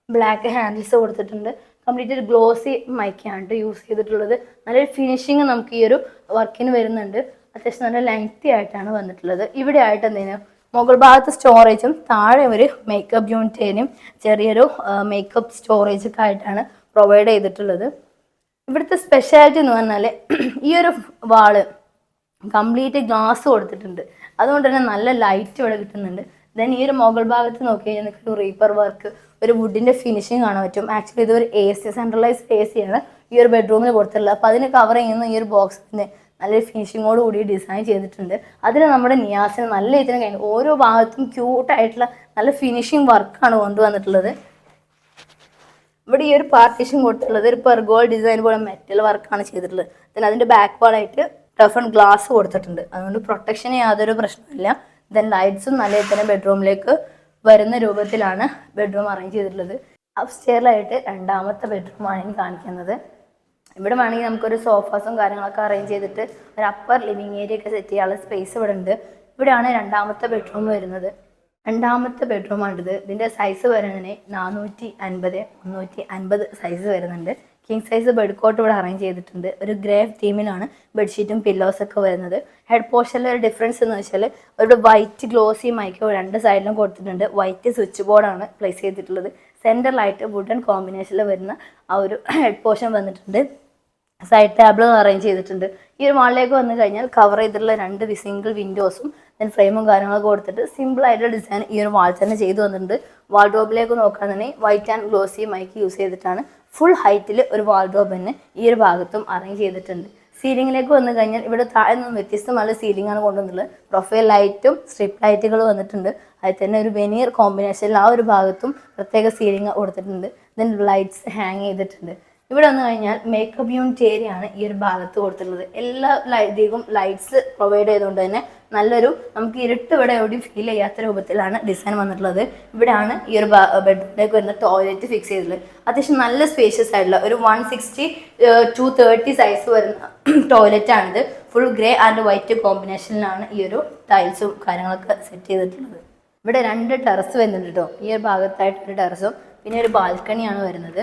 ബ്ലാക്ക് ഹാൻഡിൽസ് കൊടുത്തിട്ടുണ്ട്. കംപ്ലീറ്റ് ഒരു ഗ്ലോസി മൈക്കാണ് യൂസ് ചെയ്തിട്ടുള്ളത്. നല്ലൊരു ഫിനിഷിങ് നമുക്ക് ഈ ഒരു വർക്കിന് വരുന്നുണ്ട്. അത്യാവശ്യം നല്ല ലെങ്തി ആയിട്ടാണ് വന്നിട്ടുള്ളത്. ഇവിടെ ആയിട്ട് എന്തെങ്കിലും മുകൾ ഭാഗത്ത് സ്റ്റോറേജും താഴെ ഒരു മേക്കപ്പ് യൂണിറ്റേനും ചെറിയൊരു മേക്കപ്പ് സ്റ്റോറേജ് ഒക്കെ ആയിട്ടാണ് പ്രൊവൈഡ് ചെയ്തിട്ടുള്ളത്. ഇവിടുത്തെ സ്പെഷ്യാലിറ്റി എന്ന് പറഞ്ഞാൽ ഈ ഒരു വാൾ കംപ്ലീറ്റ് ഗ്ലാസ് കൊടുത്തിട്ടുണ്ട്. അതുകൊണ്ട് തന്നെ നല്ല ലൈറ്റ് ഇവിടെ കിട്ടുന്നുണ്ട്. ദെൻ ഈ ഒരു മുകൾ ഭാഗത്ത് നോക്കി കഴിഞ്ഞാൽ ഒരു റീപ്പർ വർക്ക് ഒരു വുഡിന്റെ ഫിനിഷിങ് കാണാൻ പറ്റും. ആക്ച്വലി ഇത് ഒരു A C centralised A C ആണ്. ഈ ഒരു ബെഡ്റൂമിൽ കൊടുത്തിട്ടുള്ളത്. അപ്പോൾ അതിന് കവർ ചെയ്യുന്ന ഈ ഒരു ബോക്സ് തന്നെ നല്ലൊരു ഫിനിഷിങ്ങോട് കൂടി ഡിസൈൻ ചെയ്തിട്ടുണ്ട്. അതിന് നമ്മുടെ നിയാസിന് നല്ല രീതിയിൽ കഴിഞ്ഞു ഓരോ ഭാഗത്തും ക്യൂട്ടായിട്ടുള്ള നല്ല ഫിനിഷിങ് വർക്കാണ് കൊണ്ടുവന്നിട്ടുള്ളത്. ഇവിടെ ഈ ഒരു പാർട്ടീഷൻ കൊടുത്തിട്ടുള്ളത് ഒരു പെർഗോൾ ഡിസൈൻ പോലെ മെറ്റൽ വർക്കാണ് ചെയ്തിട്ടുള്ളത്. പിന്നെ അതിന്റെ ബാക്ക് വാളായിട്ട് ടഫ് ആൻഡ് ഗ്ലാസ് കൊടുത്തിട്ടുണ്ട്. അതുകൊണ്ട് പ്രൊട്ടക്ഷന് യാതൊരു പ്രശ്നമില്ല ദെൻ ലൈറ്റ്സും നല്ല തന്നെ ബെഡ്റൂമിലേക്ക് വരുന്ന രൂപത്തിലാണ് ബെഡ്റൂം അറേഞ്ച് ചെയ്തിട്ടുള്ളത്. അപ്സ്റ്റെയറിലായിട്ട് രണ്ടാമത്തെ ബെഡ്റൂമാണ് ഇനി കാണിക്കുന്നത്. ഇവിടെ വേണമെങ്കിൽ നമുക്കൊരു സോഫാസും കാര്യങ്ങളൊക്കെ അറേഞ്ച് ചെയ്തിട്ട് ഒരു അപ്പർ ലിവിങ് ഏരിയ ഒക്കെ സെറ്റ് ചെയ്യാനുള്ള സ്പേസ് ഇവിടെ ഉണ്ട്. ഇവിടെയാണ് രണ്ടാമത്തെ ബെഡ്റൂം വരുന്നത്. രണ്ടാമത്തെ ബെഡ്റൂമാണിത് ഇതിന്റെ സൈസ് വരുന്നതിന് നാനൂറ്റി അൻപത് മുന്നൂറ്റി അൻപത് സൈസ് വരുന്നുണ്ട്. കിങ് സൈസ് ബെഡ് കോട്ട് ഇവിടെ അറേഞ്ച് ചെയ്തിട്ടുണ്ട്. ഒരു ഗ്രേവ് തീമിലാണ് ബെഡ്ഷീറ്റും പില്ലോസ് ഒക്കെ വരുന്നത്. ഹെഡ് പോർഷനിലെ ഒരു ഡിഫറൻസ് എന്ന് വെച്ചാൽ ഒരു വൈറ്റ് ഗ്ലോസി മൈക്ക് രണ്ട് സൈഡിലും കൊടുത്തിട്ടുണ്ട്. വൈറ്റ് സ്വിച്ച് ബോർഡാണ് പ്ലേസ് ചെയ്തിട്ടുള്ളത്. സെന്ററിലായിട്ട് വുഡൻ കോമ്പിനേഷനിൽ വരുന്ന ആ ഒരു ഹെഡ് പോർഷൻ വന്നിട്ടുണ്ട്. സൈഡ് ടേബിളും അറേഞ്ച് ചെയ്തിട്ടുണ്ട്. ഈ ഒരു മാളിലേക്ക് വന്നു കഴിഞ്ഞാൽ കവർ ചെയ്തിട്ടുള്ള രണ്ട് സിംഗിൾ വിൻഡോസും ദെൻ ഫ്രെയിമും കാര്യങ്ങളൊക്കെ കൊടുത്തിട്ട് സിമ്പിൾ ആയിട്ടുള്ള ഡിസൈൻ ഈ ഒരു വാൾ തന്നെ ചെയ്തു വന്നിട്ടുണ്ട് വാൾഡ്രോബിലേക്ക് നോക്കാൻ തന്നെ white and glossy mica use ചെയ്തിട്ടാണ് ഫുൾ ഹൈറ്റിൽ ഒരു വാൾഡ്രോബ് തന്നെ ഈ ഒരു ഭാഗത്തും അറേഞ്ച് ചെയ്തിട്ടുണ്ട്. സീലിംഗിലേക്ക് വന്നു കഴിഞ്ഞാൽ ഇവിടെ താഴെ നിന്നും വ്യത്യസ്തമായ സീലിംഗ് ആണ് കൊണ്ടുവന്നുള്ളത് പ്രൊഫൈൽ ലൈറ്റും സ്ട്രിപ്പ് ലൈറ്റുകൾ വന്നിട്ടുണ്ട്. അതിൽ തന്നെ ഒരു വെനിയർ കോമ്പിനേഷനിൽ ആ ഒരു ഭാഗത്തും പ്രത്യേക സീലിംഗ് കൊടുത്തിട്ടുണ്ട്. ദെൻ ലൈറ്റ്സ് ഹാങ് ചെയ്തിട്ടുണ്ട്. ഇവിടെ വന്നു കഴിഞ്ഞാൽ മേക്കപ്പ് യൂണിറ്റ് ഏരിയ ആണ് ഈ ഒരു ഭാഗത്ത് കൊടുത്തിട്ടുള്ളത്. എല്ലാ ലൈറ്റിലും ലൈറ്റ്സ് പ്രൊവൈഡ് ചെയ്തുകൊണ്ട് തന്നെ നല്ലൊരു നമുക്ക് ഇരുട്ട് ഇവിടെ എവിടെയും ഫീൽ ചെയ്യാത്ത രൂപത്തിലാണ് ഡിസൈൻ വന്നിട്ടുള്ളത്. ഇവിടെയാണ് ഈ ഒരു ബെഡ്റൂമിലേക്ക് വരുന്ന ടോയ്ലറ്റ് ഫിക്സ് ചെയ്തിട്ടുള്ളത്. അത്യാവശ്യം നല്ല സ്പേഷ്യസ് ആയിട്ടുള്ള ഒരു one sixty two thirty size വരുന്ന [clears throat] ടോയ്ലറ്റ് ആണിത്. ഫുൾ ഗ്രേ ആൻഡ് വൈറ്റ് കോമ്പിനേഷനിലാണ് ഈ ഒരു ടൈൽസും കാര്യങ്ങളൊക്കെ സെറ്റ് ചെയ്തിട്ടുള്ളത്. ഇവിടെ രണ്ട് ടെറസ് വരുന്നുണ്ട് കേട്ടോ ഈ ഒരു ഭാഗത്തായിട്ട് ഒരു ടെറസും പിന്നെ ഒരു ബാൽക്കണിയാണ് വരുന്നത്.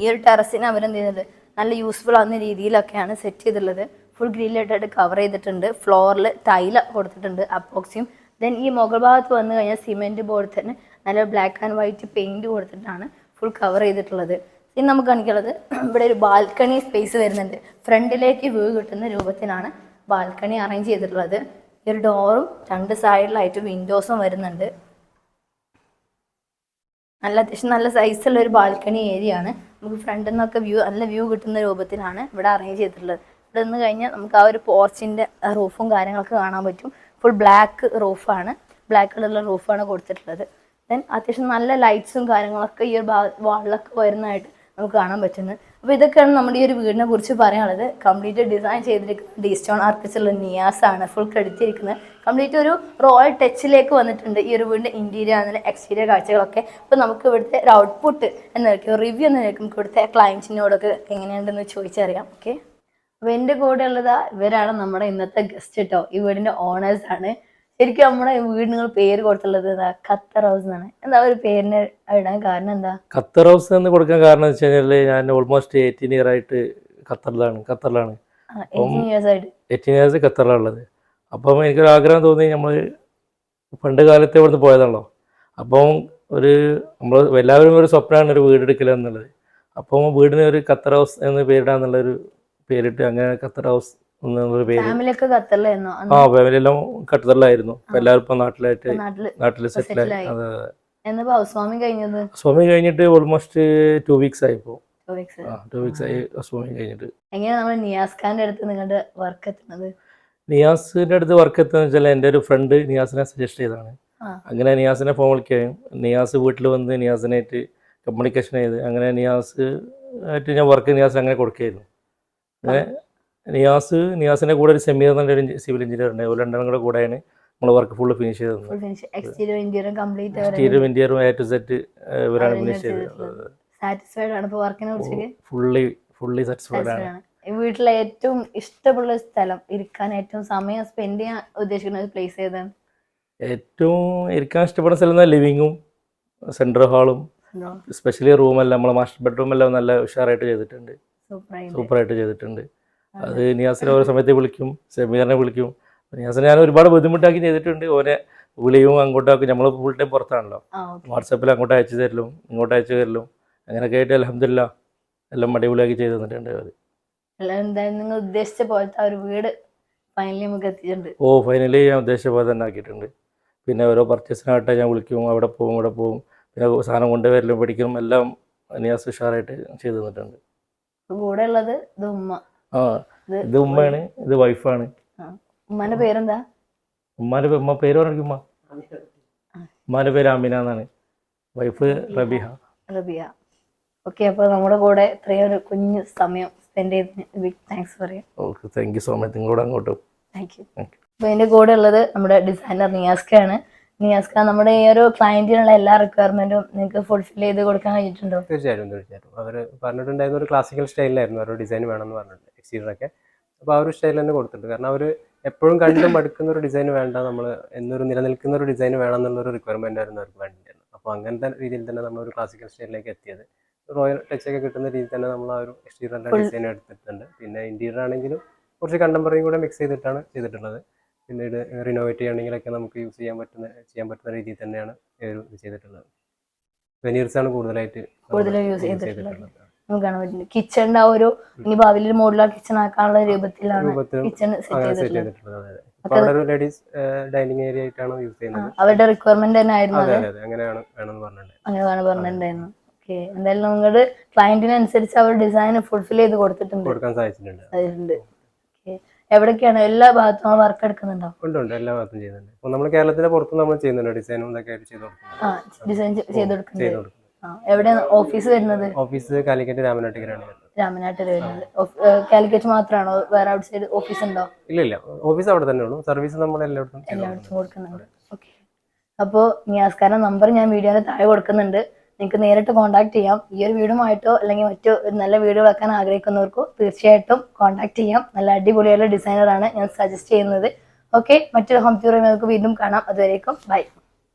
ഈ ഒരു ടെറസിന് അവരെന്ത് ചെയ്യുന്നത്? നല്ല യൂസ്ഫുൾ ആവുന്ന രീതിയിലൊക്കെയാണ് സെറ്റ് ചെയ്തിട്ടുള്ളത്. ഫുൾ ഗ്രില്ലായിട്ടായിട്ട് കവർ ചെയ്തിട്ടുണ്ട്. ഫ്ലോറിൽ ടൈൽ കൊടുത്തിട്ടുണ്ട് അപ്പോക്സിയും ദെൻ ഈ മുകൾ ഭാഗത്ത് വന്നു കഴിഞ്ഞാൽ സിമെന്റ് ബോർഡ് തന്നെ നല്ല ബ്ലാക്ക് ആൻഡ് വൈറ്റ് പെയിന്റ് കൊടുത്തിട്ടാണ് ഫുൾ കവർ ചെയ്തിട്ടുള്ളത്. ഇനി നമുക്ക് കാണിക്കുന്നത് ഇവിടെ ഒരു ബാൽക്കണി സ്പേസ് വരുന്നുണ്ട്. ഫ്രണ്ടിലേക്ക് വ്യൂ കിട്ടുന്ന രൂപത്തിലാണ് ബാൽക്കണി അറേഞ്ച് ചെയ്തിട്ടുള്ളത്. ഒരു ഡോറും രണ്ട് സൈഡിലായിട്ട് വിൻഡോസും വരുന്നുണ്ട്. നല്ല അത്യാവശ്യം നല്ല സൈസുള്ള ഒരു ബാൽക്കണി ഏരിയ ആണ്. നമുക്ക് ഫ്രണ്ടിൽ നിന്നൊക്കെ വ്യൂ നല്ല വ്യൂ കിട്ടുന്ന രൂപത്തിലാണ് ഇവിടെ അറേഞ്ച് ചെയ്തിട്ടുള്ളത്. ഇവിടെ നിന്ന് കഴിഞ്ഞാൽ നമുക്ക് ആ ഒരു പോർച്ചിന്റെ റൂഫും കാര്യങ്ങളൊക്കെ കാണാൻ പറ്റും. ഫുൾ ബ്ലാക്ക് റൂഫാണ് ബ്ലാക്ക് കളറിലുള്ള റൂഫാണ് കൊടുത്തിട്ടുള്ളത്. ദെൻ അത്യാവശ്യം നല്ല ലൈറ്റ്സും കാര്യങ്ങളൊക്കെ ഈ ഒരു വാളിലൊക്കെ വരുന്നതായിട്ട് നമുക്ക് കാണാൻ പറ്റുന്നത്. അപ്പോൾ ഇതൊക്കെയാണ് നമ്മുടെ ഈ ഒരു വീടിനെ കുറിച്ച് പറയാനുള്ളത്. കംപ്ലീറ്റ് ഡിസൈൻ ചെയ്തിരിക്കുന്നത് ഡി സ്റ്റോൺ ആർട്ടിസ്റ്റുള്ള നിയാസ് ആണ് ഫുൾ ക്രെഡിറ്റ് ഇരിക്കുന്നത് കംപ്ലീറ്റ് ഒരു റോയൽ ടച്ചിലേക്ക് വന്നിട്ടുണ്ട് ഈ ഒരു വീടിന്റെ ഇന്റീരിയർ ആണെങ്കിലും എക്സ്റ്റീരിയർ കാഴ്ചകളൊക്കെ. അപ്പോൾ നമുക്ക് ഇവിടുത്തെ ഒരു ഔട്ട്പുട്ട് എന്നൊക്കെ റിവ്യൂ എന്നൊക്കെ നമുക്ക് ഇവിടുത്തെ ക്ലയൻസിനോടൊക്കെ എങ്ങനെയുണ്ടെന്ന് ചോദിച്ചറിയാം. ഓക്കെ അപ്പോൾ എന്റെ കൂടെ ഉള്ളതാ ഇവരാണ് നമ്മുടെ ഇന്നത്തെ ഗസ്റ്റ് കേട്ടോ ഈ വീടിന്റെ ഓണേഴ്സാണ് ശരിക്കും നമ്മുടെ വീടിന് പേര് കൊടുത്തുള്ളത് എന്താ? ഖത്തർ ഹൗസ് എന്നാണ്. എന്താ ഒരു പേരിന് ഇടാൻ കാരണം എന്താ? ഖത്തർ ഹൗസ് എന്ന് കൊടുക്കാൻ കാരണം വെച്ച് കഴിഞ്ഞാൽ ഞാൻ ഓൾമോസ്റ്റ് എയ്റ്റീൻ ഇയർ ആയിട്ട് ഖത്തറിലാണ് ഖത്തറിലാണ്. എയ്റ്റീൻ ഇയേഴ്സ് ആയിട്ട്. ഉള്ളത്. അപ്പം എനിക്കൊരു ആഗ്രഹം തോന്നി നമ്മൾ പണ്ട് കാലത്തെ ഇവിടുന്ന് പോയതാണല്ലോ. അപ്പം ഒരു നമ്മൾ എല്ലാവരും ഒരു സ്വപ്നമാണ് ഒരു വീട് എടുക്കൽ എന്നുള്ളത്. അപ്പോൾ വീടിന് ഒരു ഖത്തർ ഹൗസ് എന്ന് പേരിടാന്നുള്ളൊരു പേരിട്ട് അങ്ങനെ ഖത്തർ ഹൗസ് ഖത്തറിലായിരുന്നോ ആ ഫാമിലി എല്ലാം ഖത്തറിലായിരുന്നു ഇപ്പൊ എല്ലാവരും ഇപ്പൊ നാട്ടിലായിട്ട് നാട്ടിൽ. അതെ കഴിഞ്ഞത്? സ്വാമി കഴിഞ്ഞിട്ട് ഓൾമോസ്റ്റ് ടു വീക്സ് ആയിപ്പോ ടു വീക്സ് ആയി. സ്വാമി കഴിഞ്ഞിട്ട്. എങ്ങനെയാ നമ്മൾ നിയാസ് ഖാന്റെ അടുത്ത് നിങ്ങളുടെ വർക്ക് എത്തുന്നത്? നിയാസിന്റെ അടുത്ത് വർക്ക് എത്തുന്ന വെച്ചാൽ എന്റെ ഒരു ഫ്രണ്ട് നിയാസിനെ സജസ്റ്റ് ചെയ്താണ് അങ്ങനെ നിയാസിനെ ഫോൺ വിളിക്കുകയും നിയാസ് വീട്ടിൽ വന്ന് നിയാസിനായിട്ട് കമ്മ്യൂണിക്കേഷൻ ചെയ്ത് അങ്ങനെ നിയാസ് ആയിട്ട് ഞാൻ വർക്ക് നിയാസിന് അങ്ങനെ കൊടുക്കുകയായിരുന്നു. അങ്ങനെ നിയാസ് നിയാസിന്റെ കൂടെ ഒരു സെമീർ എന്ന ഒരു സിവിൽ എഞ്ചിനീയർ ഉണ്ട്. ഒരു രണ്ടെണ്ണം കൂടെ കൂടെയാണ് നമ്മൾ വർക്ക് ഫുള്ള് ഫിനിഷ് ചെയ്തത്. എക്സ്റ്റീരിയർ ഇന്ത്യറും എ ടു സെറ്റ് ഇവരാണ് ഫിനിഷ് ചെയ്തത്. ഫുള്ളി ഫുള്ളി സാറ്റിസ്ഫൈഡ് ആണ്. വീട്ടിലെ ഏറ്റവും ഇഷ്ടമുള്ള സ്ഥലം ഇരിക്കാൻ ഏറ്റവും സമയം സ്പെൻഡ് ചെയ്യാൻ ഉദ്ദേശിക്കുന്ന പ്ലേസ് ഏതാണ്? ഏറ്റവും ഇരിക്കാൻ ഇഷ്ടപ്പെടുന്ന സ്ഥലം ലിവിങ്ങും സെൻട്രൽ ഹാളും സ്പെഷ്യലി റൂമെല്ലാം നമ്മളെ മാസ്റ്റർ ബെഡ്റൂം എല്ലാം നല്ല ഉഷാറായിട്ട് ചെയ്തിട്ടുണ്ട്. സൂപ്പറായിട്ട് ചെയ്തിട്ടുണ്ട്. അത് നിയാസിനെ ഓരോ സമയത്ത് വിളിക്കും സെമിനാറിനെ വിളിക്കും. നിയാസിനെ ഞാൻ ഒരുപാട് ബുദ്ധിമുട്ടാക്കി ചെയ്തിട്ടുണ്ട്. ഓനെ വിളിയും അങ്ങോട്ടാക്കും നമ്മൾ ഫുൾ ടൈം പുറത്താണല്ലോ. വാട്സപ്പിൽ അങ്ങോട്ട് അയച്ചു തരലും ഇങ്ങോട്ട് അയച്ചു തരലും അങ്ങനെയൊക്കെ ആയിട്ട് അലഹമില്ല എല്ലാം അടിപൊളിയാക്കി ചെയ്ത് തന്നിട്ടുണ്ട് അവർ എന്തായാലും നിങ്ങൾ ഉദ്ദേശിച്ച പോലത്തെ ഒരു വീട് ഫൈനലി നമുക്ക് എത്തിയിട്ടുണ്ട്. ഓ ഫൈനലി ഞാൻ ഉദ്ദേശിച്ച പോലെ തന്നെ ആക്കിയിട്ടുണ്ട്. പിന്നെ ഓരോ പർച്ചേസിനായിട്ട് ഞാൻ വിളിക്കും അവിടെ പോകും ഇവിടെ പോകും പിന്നെ സാധനം കൊണ്ടുവരലും പഠിക്കലും എല്ലാം നിയാസ് ഉഷാറായിട്ട് ചെയ്തു തന്നിട്ടുണ്ട്. കൂടെ ഉള്ളത് ഇത് ഉമ്മ. ആ ഇത് ഉമ്മയാണ് ഇത് വൈഫാണ്. ഉമ്മാന്റെ പേരെന്താ? ഉമ്മാന്റെ ഉമ്മ പേര് പറഞ്ഞു ഉമ്മ. ഉമ്മാന്റെ പേര് അമിന എന്നാണ്. വൈഫ് റബിഹ. റബിയ ഓക്കെ അപ്പൊ നമ്മുടെ കൂടെ ഇത്രയും ഒരു കുഞ്ഞു സമയം സ്പെൻഡ് ചെയ്തതിന് ബിഗ് താങ്ക്സ് പറയാം okay thank you so much നിങ്ങളോട് അങ്ങോട്ടും. Thank you. അപ്പൊ എന്റെ കൂടെ ഉള്ളത് നമ്മുടെ ഡിസൈനർ നിയാസ്കാണ് നിയാസ്ക നമ്മുടെ ഈ ഒരു ക്ലയന്റിനുള്ള എല്ലാ റിക്വയർമെന്റും നിങ്ങൾക്ക് ഫുൾഫിൽ ചെയ്ത് കൊടുക്കാൻ കഴിഞ്ഞിട്ടുണ്ടോ? തീർച്ചയായിട്ടും തീർച്ചയായിട്ടും. അവർ പറഞ്ഞിട്ടുണ്ടായിരുന്ന ഒരു ക്ലാസിക്കൽ സ്റ്റൈലിലായിരുന്നു അവരുടെ ഡിസൈൻ വേണമെന്ന് പറഞ്ഞിട്ടുണ്ട് എക്സ്റ്റീരിയറൊക്കെ അപ്പോൾ ആ ഒരു സ്റ്റൈൽ തന്നെ കൊടുത്തിട്ടുണ്ട്. കാരണം അവർ എപ്പോഴും കണ്ടും മടുക്കുന്ന ഒരു ഡിസൈൻ വേണ്ട. നമ്മൾ എന്നൊരു നിലനിൽക്കുന്ന ഒരു ഡിസൈൻ വേണം എന്നുള്ളൊരു റിക്വയർമെന്റ് ആയിരുന്നു അവർക്ക് വേണ്ടിയിരുന്നത് അപ്പോൾ അങ്ങനത്തെ രീതിയിൽ തന്നെ നമ്മൾ ഒരു ക്ലാസിക്കൽ സ്റ്റൈലിലേക്ക് എത്തിയത്. റോയൽ ടച്ച് ഒക്കെ കിട്ടുന്ന രീതിയിൽ തന്നെ നമ്മൾ ആ ഒരു എക്സ്റ്റീരിയറിന്റെ ഡിസൈൻ എടുത്തിട്ടുണ്ട്. പിന്നെ ഇന്റീരിയർ ആണെങ്കിലും കുറച്ച് കണ്ടംപററിയും കൂടെ മിക്സ് ചെയ്തിട്ടാണ് ചെയ്തിട്ടുള്ളത്. പിന്നീട് റിനോവേറ്റ് ചെയ്യണമെങ്കിലൊക്കെ നമുക്ക് യൂസ് ചെയ്യാൻ പറ്റുന്ന ചെയ്യാൻ പറ്റുന്ന രീതിയിൽ തന്നെയാണ് ഒരു ഇത് ചെയ്തിട്ടുള്ളത്. വെനീർസ് ആണ് കൂടുതലായിട്ട് കൂടുതലും use ചെയ്തിട്ടുള്ളത്. നമുക്ക് കാണാൻ പറ്റുന്നത് കിച്ചണിന്റെ ആ ഒരു ഇനി ഭാവിയിൽ മോഡുലാർ കിച്ചൺ ആക്കാനുള്ള രൂപത്തിലാണ് kitchen കിച്ചൺ സെറ്റ് ചെയ്തിട്ടുള്ളത്. ലേഡീസ് ഡൈനിങ് ഏരിയ ആയിട്ടാണ് യൂസ് ചെയ്യുന്നത്? അവരുടെ റിക്വയർമെന്റ് തന്നെ ആയിരുന്നു അങ്ങനെയാണ് അങ്ങനെയാണ് പറഞ്ഞിട്ടുണ്ടായിരുന്നു. ഓക്കെ എന്തായാലും നിങ്ങളുടെ ക്ലയന്റിനനുസരിച്ച് അവർ ഡിസൈൻ ഫുൾഫിൽ ചെയ്ത് കൊടുത്തിട്ടുണ്ട്. കൊടുക്കാൻ സാധിച്ചിട്ടുണ്ട്. എവിടൊക്കെയാണ് എല്ലാ ഭാഗത്തും വർക്ക് എടുക്കുന്നുണ്ടോ? ഉണ്ട് ഉണ്ട്. എല്ലാ ഭാഗത്തും ചെയ്യുന്നുണ്ട്. അപ്പോൾ നമ്മൾ കേരളത്തിന്റെ പുറത്ത് നമ്മൾ ചെയ്യുന്നുണ്ട് ഡിസൈനും ഇതൊക്കെ ആയിട്ട് ചെയ്ത് കൊടുക്കുന്നുണ്ട് ആ ഡിസൈൻ ചെയ്ത് ചെയ്ത് കൊടുക്കുന്നത്. ആ എവിടെയാണ് ഓഫീസ് വരുന്നത്? ഓഫീസ് കാലിക്കറ്റ് രാമനാട്ടുകരാണ് വരുന്നത്. രാമനാട്ടിൽ വരുന്നത്. കാലിക്കറ്റ് മാത്രമാണോ വേറെ ഔട്ട് സൈഡ് ഓഫീസ് ഉണ്ടോ? ഇല്ല ഇല്ല. ഓഫീസ് അവിടെ തന്നെ ഉള്ളൂ. സർവീസ് നമ്മൾ എല്ലായിടത്തും ചെയ്ത് എല്ലായിടത്തും കൊടുക്കുന്നുണ്ട്. ഓക്കെ അപ്പോൾ നിയാസ്കാരുടെ നമ്പർ ഞാൻ വീഡിയോയുടെ താഴെ കൊടുക്കുന്നുണ്ട്. നിങ്ങൾക്ക് നേരിട്ട് കോൺടാക്ട് ചെയ്യാം. ഈ ഒരു വീടുമായിട്ടോ അല്ലെങ്കിൽ മറ്റു നല്ല വീട് വെക്കാൻ ആഗ്രഹിക്കുന്നവർക്കോ തീർച്ചയായിട്ടും കോൺടാക്ട് ചെയ്യാം. നല്ല അടിപൊളിയുള്ള ഡിസൈനറാണ് ഞാൻ സജസ്റ്റ് ചെയ്യുന്നത്. ഓക്കെ മറ്റൊരു ഹോം ടൂർ നമുക്ക് വീണ്ടും കാണാം. അതുവരേക്കും ബൈ